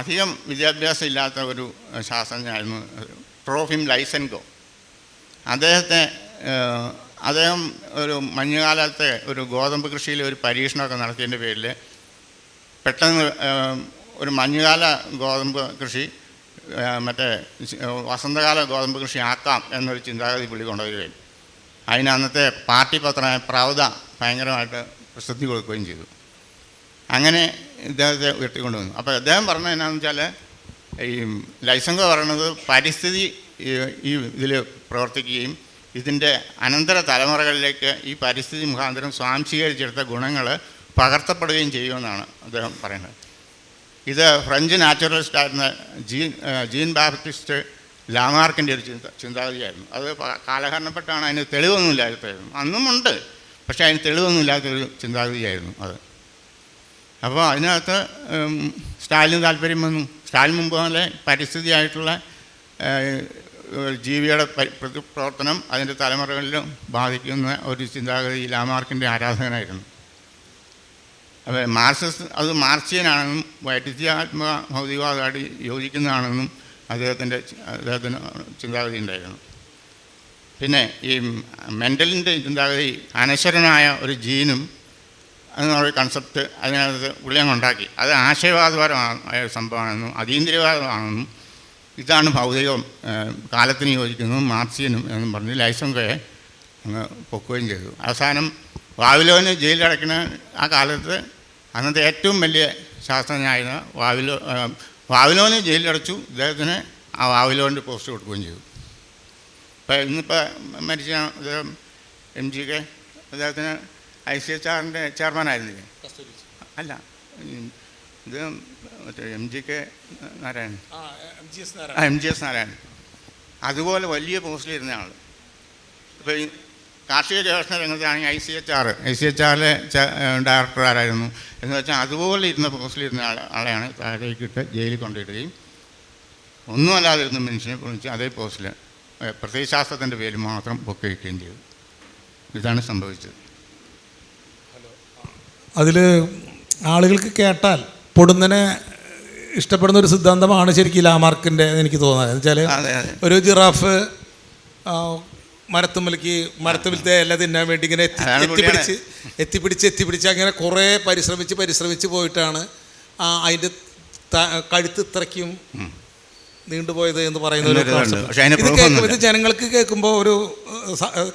അധികം വിദ്യാഭ്യാസം ഇല്ലാത്ത ഒരു ശാസ്ത്രജ്ഞനായിരുന്നു ട്രോഫിം ലൈസൻകോ അദ്ദേഹത്തെ അദ്ദേഹം ഒരു മഞ്ഞുകാലത്തെ ഒരു ഗോതമ്പ് കൃഷിയിൽ ഒരു പരീക്ഷണമൊക്കെ നടത്തിയതിന്റെ പേരിൽ പെട്ടെന്ന് ഒരു മഞ്ഞുകാല ഗോതമ്പ് കൃഷി മറ്റേ വസന്തകാല ഗോതമ്പ് കൃഷി ആക്കാം എന്നൊരു ചിന്താഗതി പുള്ളി കൊണ്ടുവരികയും അതിന് അന്നത്തെ പാർട്ടി പത്രമായ പ്രൗത ഭയങ്കരമായിട്ട് പ്രസിദ്ധി കൊടുക്കുകയും ചെയ്തു. അങ്ങനെ ഇദ്ദേഹത്തെ ഉയർത്തിക്കൊണ്ടുവന്നു. അപ്പോൾ അദ്ദേഹം പറഞ്ഞത് എന്നാന്ന് വെച്ചാൽ ഈ ലൈസൻസ് പറയണത് പരിസ്ഥിതി ഈ- ഇതിൽ പ്രവർത്തിക്കുകയും ഇതിന്റെ അനന്തര തലമുറകളിലേക്ക് ഈ പരിസ്ഥിതി മുഖാന്തരം സ്വാംശീകരിച്ചെടുത്ത ഗുണങ്ങൾ പകർത്തപ്പെടുകയും ചെയ്യുമെന്നാണ് അദ്ദേഹം പറയുന്നത്. ഇത് ഫ്രഞ്ച് നാച്ചുറലിസ്റ്റ് ആയിരുന്ന ജീൻ ജീൻ ബാപ്റ്റിസ്റ്റ് ലാമാർക്കിന്റെ ഒരു ചിന്ത ചിന്താഗതിയായിരുന്നു. അത് കാലഹരണപ്പെട്ടാണ് അതിന് തെളിവൊന്നുമില്ലാത്തതായിരുന്നു. അന്നും ഉണ്ട് പക്ഷേ അതിന് തെളിവൊന്നുമില്ലാത്തൊരു ചിന്താഗതിയായിരുന്നു അത്. അപ്പോൾ അതിനകത്ത് സ്റ്റാലിന് താല്പര്യം വന്നു. സ്റ്റാലിൻ മുമ്പ് പോലെ പരിസ്ഥിതിയായിട്ടുള്ള ജീവിയുടെ പ്രവർത്തനം അതിന്റെ തലമുറകളിലും ബാധിക്കുന്ന ഒരു ചിന്താഗതി ലാമാർക്കിന്റെ ആരാധകനായിരുന്നു. അപ്പോൾ മാർസസ് അത് മാർക്സിയനാണെന്നും വൈദ്യുത്യാത്മക ഭൗതികവാദമായിട്ട് യോജിക്കുന്നതാണെന്നും അദ്ദേഹത്തിന്റെ അദ്ദേഹത്തിന് ചിന്താഗതി ഉണ്ടായിരുന്നു. പിന്നെ ഈ മെന്റലിന്റെ ചിന്താഗതി അനശ്വരനായ ഒരു ജീനും എന്നൊരു കൺസെപ്റ്റ് അതിനകത്ത് പുള്ളിയങ്ങ് ഉണ്ടാക്കി. അത് ആശയവാദപരമായ സംഭവമാണെന്നും അതീന്ദ്രിയവാദമാണെന്നും ഇതാണ് ഭൗതികം കാലത്തിന് യോജിക്കുന്നതും മാർസിയനും എന്നും പറഞ്ഞ് ലൈസങ്കയെ അങ്ങ് പൊക്കുകയും ചെയ്തു. അവസാനം വാവിലോന് ജയിലിലടയ്ക്കുന്ന ആ കാലത്ത് അന്നത്തെ ഏറ്റവും വലിയ ശാസ്ത്രജ്ഞനായിരുന്ന വാവിലോ വാവിലോന് ജയിലിലടച്ചു ഇദ്ദേഹത്തിന് ആ വാവിലോന്റെ പോസ്റ്റ് കൊടുക്കുകയും ചെയ്തു. ഇപ്പം ഇന്നിപ്പോൾ മരിച്ച അദ്ദേഹം എം ജി കെ അദ്ദേഹത്തിന് ഐ സി എച്ച് ആറിന്റെ ചെയർമാനായിരുന്നില്ലേ? അല്ല ഇത് മറ്റേ എം ജി കെ നാരായണൻ. ആ എം ജി എസ് നാരായണൻ. അതുപോലെ വലിയ പോസ്റ്റിലിരുന്ന ആൾ ഇപ്പോൾ ഈ കാർഷിക ഗവേഷണ രംഗത്താണെങ്കിൽ I C H R I C H ആറിലെ ഡയറക്ടർ ആരായിരുന്നു? എന്ന് വെച്ചാൽ അതുപോലെ ഇരുന്ന പോസ്റ്റിലിരുന്ന ആൾ ആളെയാണ് താഴേക്കിട്ട് ജയിലിൽ കൊണ്ടിടുകയും ഒന്നുമല്ലാതെ ഇരുന്ന മനുഷ്യനെ വിളിച്ച് അതേ പോസ്റ്റിൽ പ്രത്യയശാസ്ത്രത്തിന്റെ പേര് മാത്രം പൊക്കി വയ്ക്കുകയും ചെയ്തു. ഇതാണ് സംഭവിച്ചത്. അതിൽ ആളുകൾക്ക് കേട്ടാൽ പൊടുന്നനെ ഇഷ്ടപ്പെടുന്ന ഒരു സിദ്ധാന്തമാണ് ശരിക്കും ലാമാർക്കിന്റെ എനിക്ക് തോന്നുന്നത്. എന്ന് വെച്ചാൽ ഒരു ജിറാഫ് മരത്തുമ്മലേക്ക് മരത്തുമ്പിലത്തെ ഇല തിന്നാൻ വേണ്ടി ഇങ്ങനെ. എത്തിപ്പിടിച്ച് എത്തിപ്പിടിച്ച് എത്തിപ്പിടിച്ച് അങ്ങനെ കുറേ പരിശ്രമിച്ച് പരിശ്രമിച്ച് പോയിട്ടാണ് ആ അതിന്റെ കഴുത്ത് ഇത്രയ്ക്കും നീണ്ടുപോയത് എന്ന് പറയുന്ന ഇത് ജനങ്ങൾക്ക് കേൾക്കുമ്പോൾ ഒരു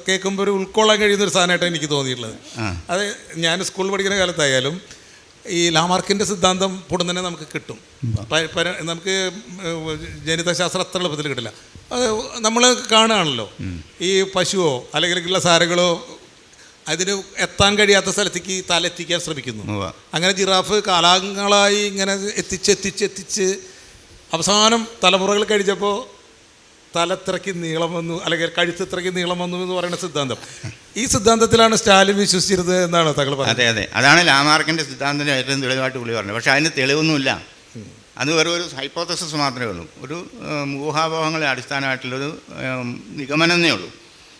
കേൾക്കുമ്പോൾ ഒരു ഉൾക്കൊള്ളാൻ കഴിയുന്ന ഒരു സാധനമായിട്ടാണ് എനിക്ക് തോന്നിയിട്ടുള്ളത്. അത് ഞാൻ സ്കൂളിൽ പഠിക്കുന്ന കാലത്തായാലും ഈ ലാമാർക്കിന്റെ സിദ്ധാന്തം പൊടുന്നനെ നമുക്ക് കിട്ടും. നമുക്ക് ജനിതശാസ്ത്രം അത്ര എളുപ്പത്തിൽ കിട്ടില്ല. അത് നമ്മൾ കാണുകയാണല്ലോ. ഈ പശുവോ അല്ലെങ്കിൽ സാരകളോ അതിന് എത്താൻ കഴിയാത്ത സ്ഥലത്തേക്ക് തല എത്തിക്കാൻ ശ്രമിക്കുന്നു. അങ്ങനെ ജിറാഫ് കാലാംഗങ്ങളായി ഇങ്ങനെ എത്തിച്ച് എത്തിച്ച് എത്തിച്ച് അവസാനം തലമുറകൾ കഴിഞ്ഞപ്പോൾ തലത്രയ്ക്ക് നീളം വന്നു അല്ലെങ്കിൽ കഴുത്തിത്രയ്ക്ക് നീളം വന്നു എന്ന് പറയുന്ന സിദ്ധാന്തം. ഈ സിദ്ധാന്തത്തിലാണ് സ്റ്റാലിൻ വിശ്വസിച്ചിരുന്നത് എന്നാണ് തങ്ങൾ പറഞ്ഞത് അതെ അതെ. അതാണ് ലാമാർക്കിന്റെ സിദ്ധാന്തത്തിന് ഏറ്റവും തെളിവായിട്ട് പുള്ളി പറഞ്ഞത്. പക്ഷേ അതിന് തെളിവൊന്നുമില്ല. അത് വെറും ഒരു ഹൈപ്പോത്തസിസ് മാത്രമേ ഉള്ളൂ. ഒരു ഊഹാപോഹങ്ങളെ അടിസ്ഥാനമായിട്ടുള്ളൊരു നിഗമനമേ ഉള്ളൂ.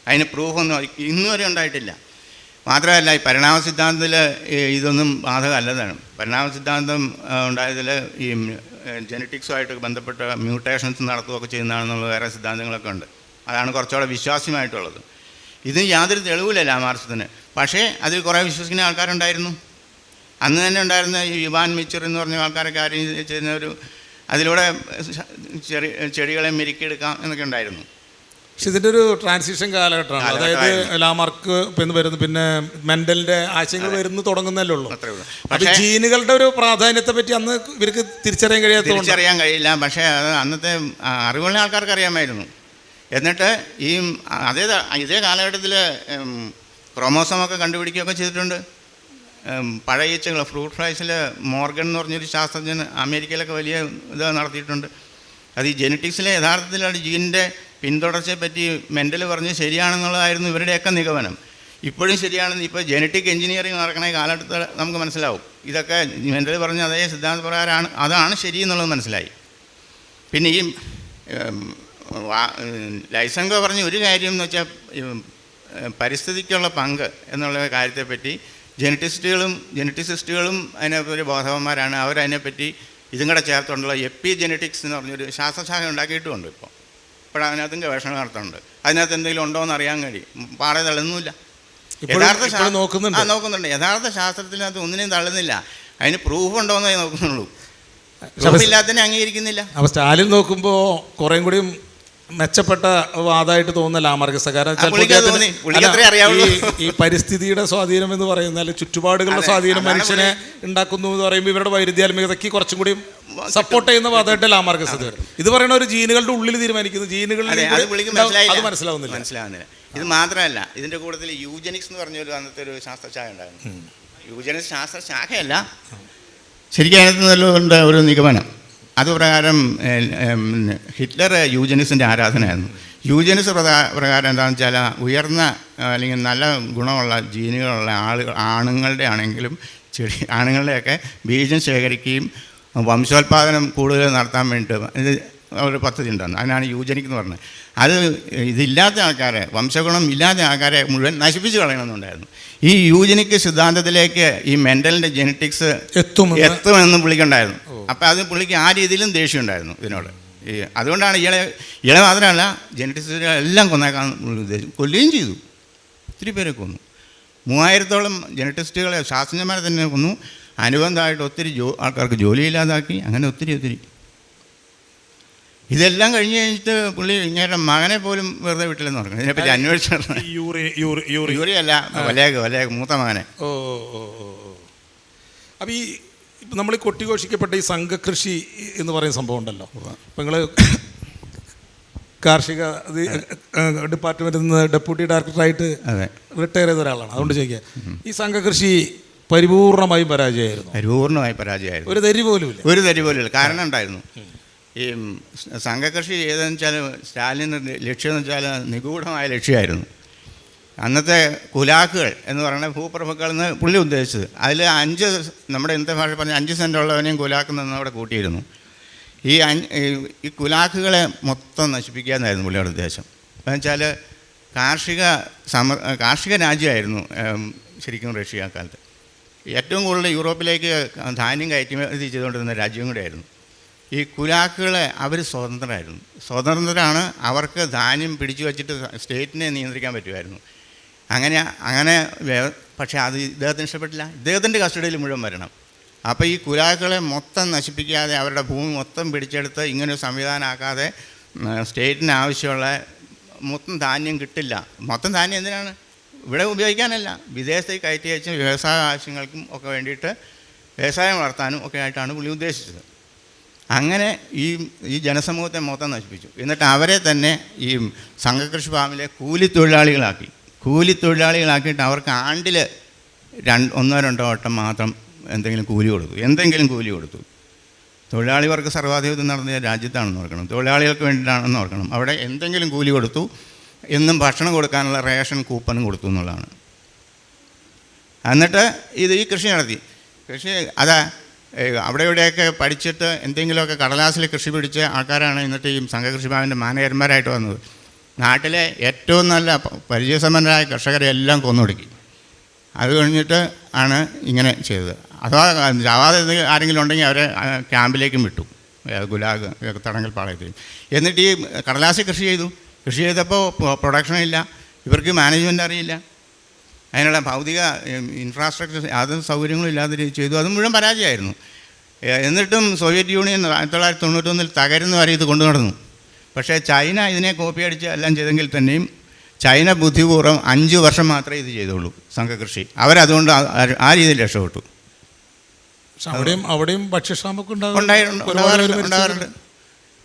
അതിന് പ്രൂഫൊന്നും ഇന്നുവരെ ഉണ്ടായിട്ടില്ല. മാത്രമല്ല ഈ പരിണാമ സിദ്ധാന്തത്തിൽ ഇതൊന്നും ബാധകമല്ലതാണ്. പരിണാമ സിദ്ധാന്തം ഉണ്ടായതിൽ ഈ ജനറ്റിക്സുമായിട്ട് ബന്ധപ്പെട്ട മ്യൂട്ടേഷൻസ് നടത്തുകയൊക്കെ ചെയ്യുന്നതാണെന്നുള്ള വേറെ സിദ്ധാന്തങ്ങളൊക്കെ ഉണ്ട്. അതാണ് കുറച്ചുകൂടെ വിശ്വാസ്യമായിട്ടുള്ളത്. ഇതിന് യാതൊരു തെളിവില്ല ലാമാർസത്തിന് പക്ഷേ അതിൽ കുറേ വിശ്വസിക്കുന്ന ആൾക്കാരുണ്ടായിരുന്നു. അന്ന് തന്നെ ഉണ്ടായിരുന്ന ഈ യുവാൻ മിച്ചർ എന്ന് പറഞ്ഞ ആൾക്കാരൊക്കെ ആരും ചെയ്യുന്ന ഒരു അതിലൂടെ ചെറിയ ചെടികളെ മെരുക്കിയെടുക്കാം എന്നൊക്കെ ഉണ്ടായിരുന്നു. പക്ഷെ ഇതിന്റെ ഒരു ട്രാൻസിഷൻ കാലഘട്ടമാണ് അതായത്. ലാമാർക്ക് പിന്നെ വരുന്നു പിന്നെ മെന്റലിന്റെ ആശയങ്ങൾ വരുന്നു തുടങ്ങുന്നല്ലേ ഉള്ളൂ. പക്ഷേ ജീനുകളുടെ ഒരു പ്രാധാന്യത്തെ പറ്റി അന്ന് ഇവർക്ക് തിരിച്ചറിയാൻ കഴിയാത്ത തിരിച്ചറിയാൻ കഴിയില്ല. പക്ഷേ അത് അന്നത്തെ അറിവുള്ള ആൾക്കാർക്ക് അറിയാമായിരുന്നു. എന്നിട്ട് ഈ അതേ ഇതേ കാലഘട്ടത്തിൽ ക്രോമോസമൊക്കെ കണ്ടുപിടിക്കുകയൊക്കെ ചെയ്തിട്ടുണ്ട്. പഴയ ഈച്ചകൾ ഫ്രൂട്ട് ഫ്ലൈസിൽ മോർഗൻ എന്ന് പറഞ്ഞൊരു ശാസ്ത്രജ്ഞൻ അമേരിക്കയിലൊക്കെ വലിയ ഇത് നടത്തിയിട്ടുണ്ട്. അത് ഈ ജെനറ്റിക്സിലെ യഥാർത്ഥത്തിലാണ് ജീനിന്റെ പിന്തുടർച്ചയെ പറ്റി മെന്റൽ പറഞ്ഞ് ശരിയാണെന്നുള്ളതായിരുന്നു ഇവരുടെയൊക്കെ നിഗമനം. ഇപ്പോഴും ശരിയാണെന്ന് ഇപ്പോൾ ജനറ്റിക് എഞ്ചിനീയറിംഗ് നടക്കണ കാലഘട്ടത്തിൽ നമുക്ക് മനസ്സിലാവും. ഇതൊക്കെ മെന്റൽ പറഞ്ഞ അതേ സിദ്ധാന്ത പ്രകാരമാണ് അതാണ് ശരി എന്നുള്ളത് മനസ്സിലായി. പിന്നെ ഈ ലൈസൻകോ പറഞ്ഞ ഒരു കാര്യം എന്ന് വെച്ചാൽ പരിസ്ഥിതിക്കുള്ള പങ്ക് എന്നുള്ള കാര്യത്തെപ്പറ്റി ജനറ്റിസ്റ്റുകളും ജനറ്റിസിസ്റ്റുകളും അതിനെപ്പറ്റി ബോധവന്മാരാണ്. അവരതിനെപ്പറ്റി ഇതും കൂടെ ചേർത്തുകൊണ്ടുള്ള എപ്പി ജനറ്റിക്സ് എന്ന് പറഞ്ഞൊരു ശാസ്ത്രശാഖ ഉണ്ടാക്കിയിട്ടുമുണ്ട് ഇപ്പോൾ ഇപ്പോൾ അതിനകത്തും ഗവേഷണം നടത്തുന്നുണ്ട്. അതിനകത്ത് എന്തെങ്കിലും ഉണ്ടോ എന്ന് അറിയാൻ കഴിയും. പാറ തള്ളുന്നില്ല ഇപ്പോഴും- യഥാർത്ഥ നോക്കുന്നുണ്ട്. ആ നോക്കുന്നുണ്ട്. യഥാർത്ഥ ശാസ്ത്രത്തിനകത്ത് ഒന്നിനെയും തള്ളുന്നില്ല. അതിന് പ്രൂഫ് ഉണ്ടോ എന്നേ നോക്കുന്നുള്ളൂ. പ്രൂഫ് ഇല്ലാത്തതിനെ അംഗീകരിക്കുന്നില്ല. അപ്പൊ സ്റ്റാലിൻ നോക്കുമ്പോൾ കുറേം കൂടിയും മെച്ചപ്പെട്ട വാദമായിട്ട് തോന്നുന്നില്ല ആ, മാർഗസ്ഥ കാരണം. ഈ- പരിസ്ഥിതിയുടെ സ്വാധീനം എന്ന് പറയുന്ന അല്ലെങ്കിൽ ചുറ്റുപാടുകളുടെ സ്വാധീനം മനുഷ്യനെ ഉണ്ടാക്കുന്നു എന്ന് പറയുമ്പോൾ ഇവരുടെ വൈരുദ്ധ്യാത്മികതയ്ക്ക് കുറച്ചും കൂടി സപ്പോർട്ട് ചെയ്യുന്ന വാദമായിട്ട് ലാമാർഗസ് ഇത് ഇത് പറയുന്ന ഒരു ജീനുകളുടെ ഉള്ളിൽ തീരുമാനിക്കുന്നു. ജീനുകളിൽ അതെ മനസ്സിലാവുന്നില്ല. മനസ്സിലാവുന്നില്ല. ഇത് മാത്രമല്ല ഇതിന്റെ കൂട്ടത്തിൽ യൂജനിക്സ് എന്ന് പറഞ്ഞൊരു അന്നത്തെ ഒരു ശാസ്ത്രശാഖ ഉണ്ടായിരുന്നു. യൂജനിക്സ് ശാസ്ത്രശാഖയല്ല ശരിക്കും അതിനകത്ത് നല്ലതുണ്ട് ഒരു നിഗമനം. അത് പ്രകാരം ഏ, ഏം, ഹിറ്റ്ലർ യൂജനിസിന്റെ ആരാധനയായിരുന്നു. യൂജനിസ് പ്രകാ- പ്രകാരം എന്താണെന്ന് വെച്ചാൽ ഉയർന്ന അല്ലെങ്കിൽ നല്ല ഗുണമുള്ള ജീനുകളുള്ള ആളുകൾ ആണുങ്ങളുടെ ആണെങ്കിലും ചെടി ആണുങ്ങളുടെയൊക്കെ ബീജം ശേഖരിക്കുകയും വംശോൽപാദനം കൂടുതൽ നടത്താൻ വേണ്ടിയിട്ട് ഇത് ഒരു പദ്ധതി ഉണ്ടായിരുന്നു. അതിനാണ് യൂജനിക് എന്ന് പറഞ്ഞത്. അത് ഇതില്ലാത്ത ആൾക്കാരെ വംശഗുണം ഇല്ലാത്ത ആൾക്കാരെ മുഴുവൻ നശിപ്പിച്ചു കളയണമെന്നുണ്ടായിരുന്നു. ഈ യൂജനിക് സിദ്ധാന്തത്തിലേക്ക് ഈ മെന്റലിന്റെ ജെനറ്റിക്സ് എത്തും എത്തുമെന്ന് പുള്ളിക്കുണ്ടായിരുന്നു അപ്പം അത് പുള്ളിക്ക് ആ രീതിയിലും ദേഷ്യം ഉണ്ടായിരുന്നു ഇതിനോട്. ഈ അതുകൊണ്ടാണ് ഇയാളെ ഇയാളെ മാത്രമല്ല ജനറ്റിസ്റ്റ് എല്ലാം കൊന്നേക്കാൻ ഉദ്ദേശം കൊല്ലുകയും ചെയ്തു. ഒത്തിരി പേരെ കൊന്നു. മൂവായിരത്തോളം ജനറ്റിസ്റ്റുകളെ ശാസ്ത്രജ്ഞന്മാരെ തന്നെ കൊന്നു. അനുബന്ധമായിട്ട് ഒത്തിരി ജോ ആൾക്കാർക്ക് ജോലിയില്ലാതാക്കി അങ്ങനെ ഒത്തിരി ഒത്തിരി. ഇതെല്ലാം കഴിഞ്ഞ് കഴിഞ്ഞിട്ട് പുള്ളി ഇങ്ങനെ മകനെ പോലും വെറുതെ വിട്ടില്ലെന്ന് പറഞ്ഞു. ഇതിനെപ്പറ്റി അന്വേഷിച്ചു യൂറി യൂറിയല്ല വലയക വലയക മൂത്ത മകനെ. ഓ ഓ ഓ ഓ. അപ്പം ഈ ഇപ്പം നമ്മൾ കൊട്ടിഘോഷിക്കപ്പെട്ട ഈ സംഘകൃഷി എന്ന് പറയുന്ന സംഭവം ഉണ്ടല്ലോ. അപ്പം നിങ്ങൾ കാർഷിക ഡിപ്പാർട്ട്മെന്റിൽ നിന്ന് ഡെപ്യൂട്ടി ഡയറക്ടറായിട്ട് റിട്ടയർ ചെയ്ത ഒരാളാണ്. അതുകൊണ്ട് ചോദിക്കുക ഈ സംഘകൃഷി പരിപൂർണമായും പരാജയമായിരുന്നു. പരിപൂർണമായി പരാജയമായിരുന്നു. ഒരു തരി പോലും ഇല്ല. ഒരു തരി പോലും ഇല്ല. കാരണം ഉണ്ടായിരുന്നു ഈ സംഘകൃഷി ഏതെന്ന് വെച്ചാൽ സ്റ്റാലിന്റെ ലക്ഷ്യം എന്ന് വെച്ചാൽ നിഗൂഢമായ ലക്ഷ്യമായിരുന്നു. അന്നത്തെ കുലാക്കുകൾ എന്ന് പറയുന്ന ഭൂപ്രഭുക്കൾ എന്ന് പുള്ളി ഉദ്ദേശിച്ചത്. അതിൽ അഞ്ച് നമ്മുടെ ഇന്നത്തെ ഭാഷ പറഞ്ഞ അഞ്ച് സെന്റ് ഉള്ളവനെയും കുലാക്കുന്നെന്ന് അവിടെ കൂട്ടിയിരുന്നു. ഈ ഈ- കുലാക്കുകളെ മൊത്തം നശിപ്പിക്കുക എന്നായിരുന്നു പുള്ളിയുടെ ഉദ്ദേശം. എന്ന് വെച്ചാൽ കാർഷിക സമ കാർഷിക രാജ്യമായിരുന്നു ശരിക്കും റഷ്യ ആ കാലത്ത്. ഏറ്റവും കൂടുതൽ യൂറോപ്പിലേക്ക് ധാന്യം കയറ്റുമതി ചെയ്തുകൊണ്ടിരുന്ന രാജ്യം കൂടെയായിരുന്നു. ഈ കുലാക്കുകളെ അവർ സ്വതന്ത്രരായിരുന്നു. സ്വതന്ത്രരാണ് അവർക്ക് ധാന്യം പിടിച്ചു വച്ചിട്ട് സ്റ്റേറ്റിനെ നിയന്ത്രിക്കാൻ പറ്റുമായിരുന്നു. അങ്ങനെ അങ്ങനെ പക്ഷേ അത് ഇദ്ദേഹത്തിന് ഇഷ്ടപ്പെട്ടില്ല. ഇദ്ദേഹത്തിന്റെ കസ്റ്റഡിയിൽ മുഴുവൻ വരണം. അപ്പോൾ ഈ കുലാക്കളെ മൊത്തം നശിപ്പിക്കാതെ അവരുടെ ഭൂമി മൊത്തം പിടിച്ചെടുത്ത് ഇങ്ങനൊരു സംവിധാനമാക്കാതെ സ്റ്റേറ്റിന് ആവശ്യമുള്ള മൊത്തം ധാന്യം കിട്ടില്ല. മൊത്തം ധാന്യം എന്തിനാണ്? ഇവിടെ ഉപയോഗിക്കാനല്ല. വിദേശത്തേക്ക് കയറ്റി അയച്ച് വ്യവസായ ആവശ്യങ്ങൾക്കും ഒക്കെ വേണ്ടിയിട്ട് വ്യവസായം വളർത്താനും ഒക്കെ ആയിട്ടാണ് പുള്ളി ഉദ്ദേശിച്ചത്. അങ്ങനെ ഈ ഈ ജനസമൂഹത്തെ മൊത്തം നശിപ്പിച്ചു. എന്നിട്ട് അവരെ തന്നെ ഈ സംഘകൃഷി ഫാമിലെ കൂലി തൊഴിലാളികളാക്കി കൂലി തൊഴിലാളികളാക്കിയിട്ട് അവർക്ക് ആണ്ടിൽ രണ്ട് ഒന്നോ രണ്ടോ വട്ടം മാത്രം എന്തെങ്കിലും കൂലി കൊടുത്തു. എന്തെങ്കിലും കൂലി കൊടുത്തു. തൊഴിലാളി വർക്ക് സർവാധിപത്യം നടന്ന രാജ്യത്താണെന്ന് ഓർക്കണം. തൊഴിലാളികൾക്ക് വേണ്ടിയിട്ടാണെന്ന് ഓർക്കണം. അവിടെ എന്തെങ്കിലും കൂലി കൊടുത്തു. എന്നും ഭക്ഷണം കൊടുക്കാനുള്ള റേഷൻ കൂപ്പണും കൊടുത്തു എന്നുള്ളതാണ്. എന്നിട്ട് ഇത് ഈ കൃഷി നടത്തി. കൃഷി അതാ അവിടെ ഇവിടെയൊക്കെ പഠിച്ചിട്ട് എന്തെങ്കിലുമൊക്കെ കടലാസിൽ കൃഷി പിടിച്ച ആൾക്കാരാണ് എന്നിട്ട് ഈ സംഘകൃഷി ഭവന്റെ മാനേജർമാരായിട്ട് വന്നത്. നാട്ടിലെ ഏറ്റവും നല്ല പരിചയസമ്പന്നരായ കർഷകരെ എല്ലാം കൊന്നൊടുക്കി. അത് കഴിഞ്ഞിട്ട് ആണ് ഇങ്ങനെ ചെയ്തത്. അഥവാ ജാവാതെ ആരെങ്കിലും ഉണ്ടെങ്കിൽ അവരെ ക്യാമ്പിലേക്കും വിട്ടു. ഗുലാഗ് തടങ്കൽ പാളയത്തിൽ. എന്നിട്ട് ഈ കടലാസി കൃഷി ചെയ്തു. കൃഷി ചെയ്തപ്പോൾ പ്രൊഡക്ഷൻ ഇല്ല. ഇവർക്ക് മാനേജ്മെന്റ് അറിയില്ല. അതിനുള്ള ഭൗതിക ഇൻഫ്രാസ്ട്രക്ചർ യാതൊരു സൗകര്യങ്ങളും ഇല്ലാതെ ചെയ്തു. അത് മുഴുവൻ പരാജയമായിരുന്നു. എന്നിട്ടും സോവിയറ്റ് യൂണിയൻ ആയിരത്തി തൊള്ളായിരത്തി തൊണ്ണൂറ്റൊന്നിൽ തകരുന്ന വരെ ഇത് കൊണ്ടു നടന്നു പക്ഷേ ചൈന ഇതിനെ കോപ്പി അടിച്ച് എല്ലാം ചെയ്തെങ്കിൽ തന്നെയും ചൈന ബുദ്ധിപൂർവം അഞ്ച് വർഷം മാത്രമേ ഇത് ചെയ്തുള്ളൂ സംഘകൃഷി. അവരതുകൊണ്ട് ആ- രീതിയിൽ രക്ഷപ്പെട്ടു. പക്ഷെ അവിടെയും അവിടെയും ഭക്ഷ്യക്ഷാമൊക്കെ ഉണ്ടാകാറുണ്ട്?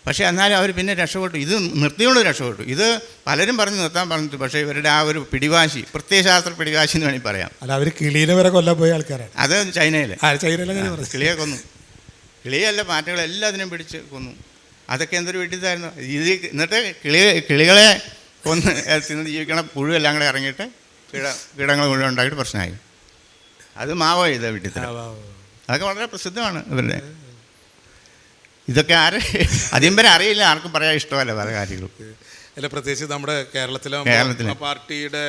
പക്ഷേ എന്നാലും അവർ പിന്നെ രക്ഷപ്പെട്ടു. ഇത് നിർത്തിയോണ്ട് രക്ഷപ്പെട്ടു. ഇത് പലരും പറഞ്ഞു നിർത്താൻ പറഞ്ഞു പക്ഷേ ഇവരുടെ ആ ഒരു പിടിവാശി പ്രത്യയശാസ്ത്ര പിടിവാശി എന്ന് വേണമെങ്കിൽ പറയാം. അല്ല അവർ കിളീനെ വരെ കൊല്ലാൻ പോയ ആൾക്കാരാണ്. അത് ചൈനയിലെ. പറഞ്ഞു കിളിയെ കൊന്നു. കിളിയല്ല പാറ്റകൾ അതിനെ പിടിച്ച് കൊന്നു. അതൊക്കെ എന്തൊരു വീട്ടിലായിരുന്നു ഇത് എന്നിട്ട് കിളി കിളികളെ കൊന്ന് തിന്ന് ജീവിക്കണ പുഴു എല്ലാം കൂടെ ഇറങ്ങിയിട്ട് കീട കീടങ്ങൾ മുഴുവൻ ഉണ്ടാക്കിയിട്ട് പ്രശ്നമായി. അത് മാവോ ചെയ്ത വീട്ടിൽ അതൊക്കെ വളരെ പ്രസിദ്ധമാണ് ഇവരുടെ. ഇതൊക്കെ ആര് അധികം പേരെ അറിയില്ല ആർക്കും പറയാൻ ഇഷ്ടമല്ല പല കാര്യങ്ങളും. അല്ല പ്രത്യേകിച്ച് നമ്മുടെ കേരളത്തിലെ കേരളത്തിലെ. പാർട്ടിയുടെ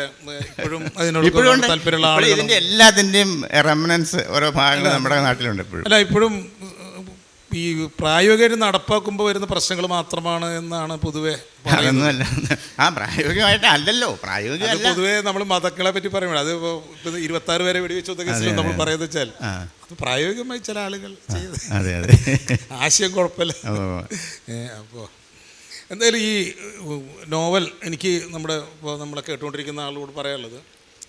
ഇപ്പോഴും അതിനോട് താല്പര്യമുള്ള ഇതിന്റെ എല്ലാത്തിന്റെയും റെമനൻസ് ഓരോ ഭാഗങ്ങൾ നമ്മുടെ നാട്ടിലുണ്ട് ഇപ്പോഴും. അല്ല ഇപ്പോഴും ഈ പ്രായോഗികം നടപ്പാക്കുമ്പോൾ വരുന്ന പ്രശ്നങ്ങൾ മാത്രമാണ് എന്നാണ് പൊതുവെ. അതൊന്നുമല്ല. ആ പ്രായോഗികമായിട്ട് അല്ലല്ലോ. അത് പ്രായോഗികമല്ല പൊതുവെ നമ്മൾ മതങ്ങളെ പറ്റി പറയുമ്പോൾ അത് ഇപ്പോൾ ഇരുപത്തി ആറ് വരെ വെടിവെച്ച് കേസിലും നമ്മൾ പറയുന്നത് വെച്ചാൽ അത് പ്രായോഗികമായി ചില ആളുകൾ ചെയ്ത് അതെ അതെ. ആശയം കുഴപ്പമില്ല. അപ്പോൾ എന്തായാലും ഈ നോവൽ എനിക്ക് നമ്മുടെ ഇപ്പോൾ നമ്മളെ കേട്ടുകൊണ്ടിരിക്കുന്ന ആളോട് പറയാനുള്ളത്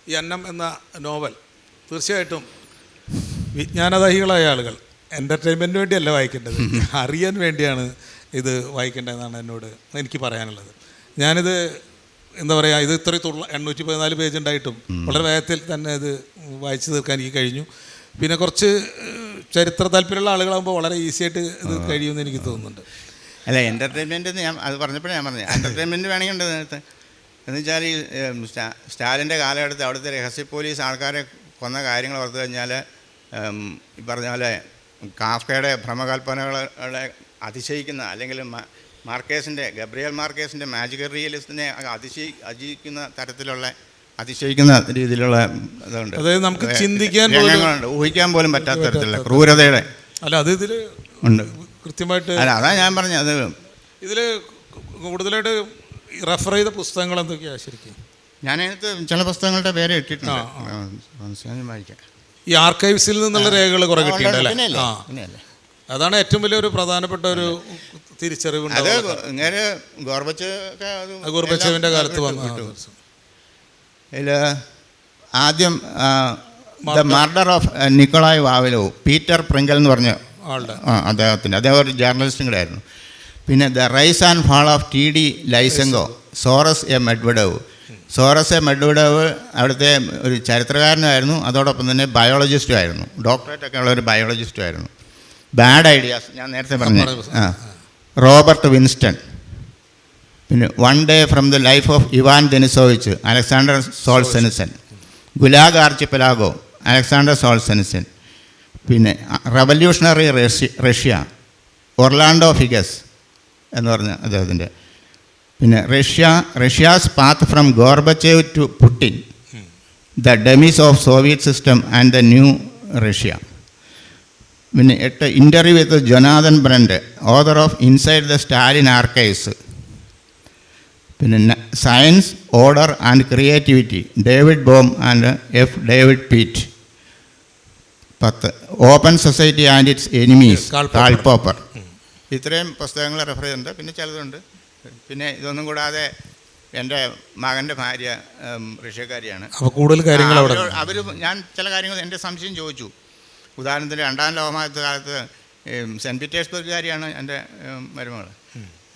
ഈ അന്നം എന്ന നോവൽ തീർച്ചയായിട്ടും വിജ്ഞാനദാഹികളായ ആളുകൾ എന്റർടൈൻമെന്റിന് വേണ്ടിയല്ല വായിക്കേണ്ടത്. അറിയാൻ വേണ്ടിയാണ് ഇത് വായിക്കേണ്ടതെന്നാണ് എന്നോട് എനിക്ക് പറയാനുള്ളത്. ഞാനിത് എന്താ പറയുക ഇത് ഇത്രയും തുള്ള എണ്ണൂറ്റി പതിനാല് പേജ് ഉണ്ടായിട്ടും വളരെ വേഗത്തിൽ തന്നെ ഇത് വായിച്ചു തീർക്കാൻ എനിക്ക് കഴിഞ്ഞു. പിന്നെ കുറച്ച് ചരിത്ര താല്പര്യമുള്ള ആളുകളാകുമ്പോൾ വളരെ ഈസി ആയിട്ട് ഇത് കഴിയുമെന്ന് എനിക്ക് തോന്നുന്നുണ്ട്. അല്ല എന്റർടൈൻമെന്റ് ഞാൻ അത് പറഞ്ഞപ്പോഴേ ഞാൻ പറഞ്ഞു എന്റർടൈൻമെന്റ് വേണമെങ്കിൽ ഉണ്ട് നേരത്തെ. എന്ന് വെച്ചാൽ ഈ സ്റ്റാ- സ്റ്റാലിന്റെ കാലഘട്ടത്തിൽ അവിടുത്തെ രഹസ്യ പോലീസ് ആൾക്കാരെ കൊന്ന കാര്യങ്ങൾ ഓർത്ത് കഴിഞ്ഞാൽ ഈ പറഞ്ഞ പോലെ കാഫ്കയുടെ ഭ്രമകൽപ്പനകളെ അതിശയിക്കുന്ന അല്ലെങ്കിൽ മാർക്കേസിന്റെ ഗബ്രിയൽ മാർക്കേസിന്റെ മാജിക്കൽ റിയലിസ്റ്റിനെ അതിശയി അതിശയിക്കുന്ന തരത്തിലുള്ള അതിശയിക്കുന്ന രീതിയിലുള്ള ഇതുണ്ട്. അതായത് നമുക്ക് ചിന്തിക്കാൻ രംഗങ്ങളുണ്ട് ഊഹിക്കാൻ പോലും പറ്റാത്ത തരത്തിലുള്ള ക്രൂരതയുടെ അല്ല അത് ഇതിൽ ഉണ്ട്. കൃത്യമായിട്ട് അല്ല അതാ ഞാൻ പറഞ്ഞത്. അത് ഇതിൽ കൂടുതലായിട്ട് റെഫർ ചെയ്ത പുസ്തകങ്ങൾ എന്തൊക്കെയാണ് ശരിക്കും? ഞാനതിനകത്ത് ചില പുസ്തകങ്ങളുടെ പേര് ഇട്ടിട്ടുണ്ട്. വായിക്കാം. ഈ ആർക്കൈവ്സിൽ നിന്നുള്ള രേഖകൾ കുറെ ആ അതാണ് ഏറ്റവും വലിയ ഒരു പ്രധാനപ്പെട്ട ഒരു തിരിച്ചറിവ് അത്. ഇങ്ങനെ ഗോർബച്ചേവിന്റെ കാലത്ത് വന്നു ആദ്യം the murder of Nikolai Vavilov Peter Pringle എന്ന് പറഞ്ഞ അദ്ദേഹത്തിന്റെ അദ്ദേഹം ഒരു ജേർണലിസ്റ്റും കൂടെ ആയിരുന്നു പിന്നെ the rise and fall of T D Lysenko Zhores M Medvedev Zhores A Medvedev അവിടുത്തെ ഒരു ചരിത്രകാരനായിരുന്നു അതോടൊപ്പം തന്നെ ബയോളജിസ്റ്റും ആയിരുന്നു. ഡോക്ടറേറ്റ് ഒക്കെ ഉള്ള ഒരു ബയോളജിസ്റ്റും ആയിരുന്നു. ബാഡ് ഐഡിയാസ് ഞാൻ നേരത്തെ പറഞ്ഞു. ആ റോബർട്ട് വിൻസ്റ്റൺ. പിന്നെ one day from the life of Ivan Denisovich Alexander Solzhenitsyn. Gulag Archipelago Alexander Solzhenitsyn. പിന്നെ റവല്യൂഷണറി റഷ്യ ഒർലാൻഡോ ഫിഗസ് എന്ന് പറഞ്ഞ അദ്ദേഹത്തിന്റെ. പിന്നെ Russia Russia's path from Gorbachev to Putin the demise of Soviet system and the new Russia പിന്നെ എട്ട് interview with Jonathan Brent author of inside the Stalin archives പിന്നെ science order and creativity David Bohm and F David Peat പത്ത് open society and its enemies Karl Popper. Karl Popper ഇത്രയും പുസ്തകങ്ങൾ refer ചെയ്യുന്നുണ്ട് പിന്നെ ചിലതുണ്ട്. പിന്നെ ഇതൊന്നും കൂടാതെ എന്റെ മകന്റെ ഭാര്യ റഷ്യക്കാരിയാണ്. അപ്പോൾ കൂടുതൽ കാര്യങ്ങൾ അവിടെ അവർ ഞാൻ ചില കാര്യങ്ങൾ എന്റെ സംശയം ചോദിച്ചു. ഉദാഹരണത്തിന് രണ്ടാം ലോകമഹായുദ്ധ കാലത്ത് സെന്റ് പീറ്റേഴ്സ്ബർഗുകാരിയാണ് എന്റെ മരുമകൾ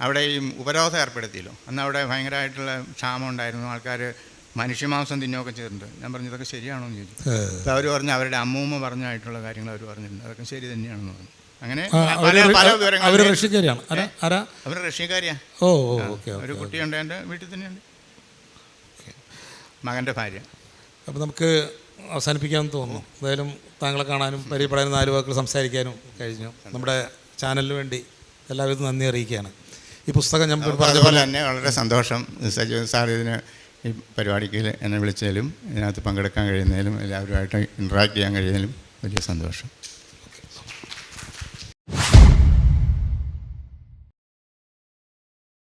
അവിടെ ഈ ഉപരോധം ഏർപ്പെടുത്തിയല്ലോ. അന്ന് അവിടെ ഭയങ്കരമായിട്ടുള്ള ക്ഷാമം ഉണ്ടായിരുന്നു. ആൾക്കാർ മനുഷ്യമാംസം തിന്നുകയൊക്കെ ചെയ്തിട്ടുണ്ട്. ഞാൻ പറഞ്ഞു ഇതൊക്കെ ശരിയാണോ എന്ന് ചോദിച്ചു അപ്പോൾ അവർ പറഞ്ഞു അവരുടെ അമ്മൂമ്മ പറഞ്ഞായിട്ടുള്ള കാര്യങ്ങൾ അവർ പറഞ്ഞിട്ടുണ്ട്. അതൊക്കെ ശരി തന്നെയാണെന്ന് പറഞ്ഞു. അങ്ങനെ അവർ റഷ്യക്കാരിയാണ്. ആരാ? അവർ റഷ്യക്കാരിയാ. ഓ ഓക്കെ ഒരു കുട്ടിയുണ്ട് എന്റെ വീട്ടിൽ തന്നെയുണ്ട്. മകന്റെ ഭാര്യ. അപ്പോൾ നമുക്ക് അവസാനിപ്പിക്കാമെന്ന് തോന്നുന്നു. എന്തായാലും താങ്കളെ കാണാനും പരിചയപ്പെടാനും നാല് വാക്കുകൾ സംസാരിക്കാനും കഴിഞ്ഞു. നമ്മുടെ ചാനലിന് വേണ്ടി എല്ലാവിധ നന്ദി അറിയിക്കുകയാണ്. ഈ പുസ്തകം ഞാൻ പറഞ്ഞ പോലെ തന്നെ വളരെ സന്തോഷം. സജീവൻ സാർ ഇതിന് ഈ പരിപാടിക്ക് എന്നെ വിളിച്ചതിലും ഇതിനകത്ത് പങ്കെടുക്കാൻ കഴിയുന്നതിലും എല്ലാവരുമായിട്ട് ഇൻട്രാക്ട് ചെയ്യാൻ കഴിയുന്നതിലും വലിയ സന്തോഷം.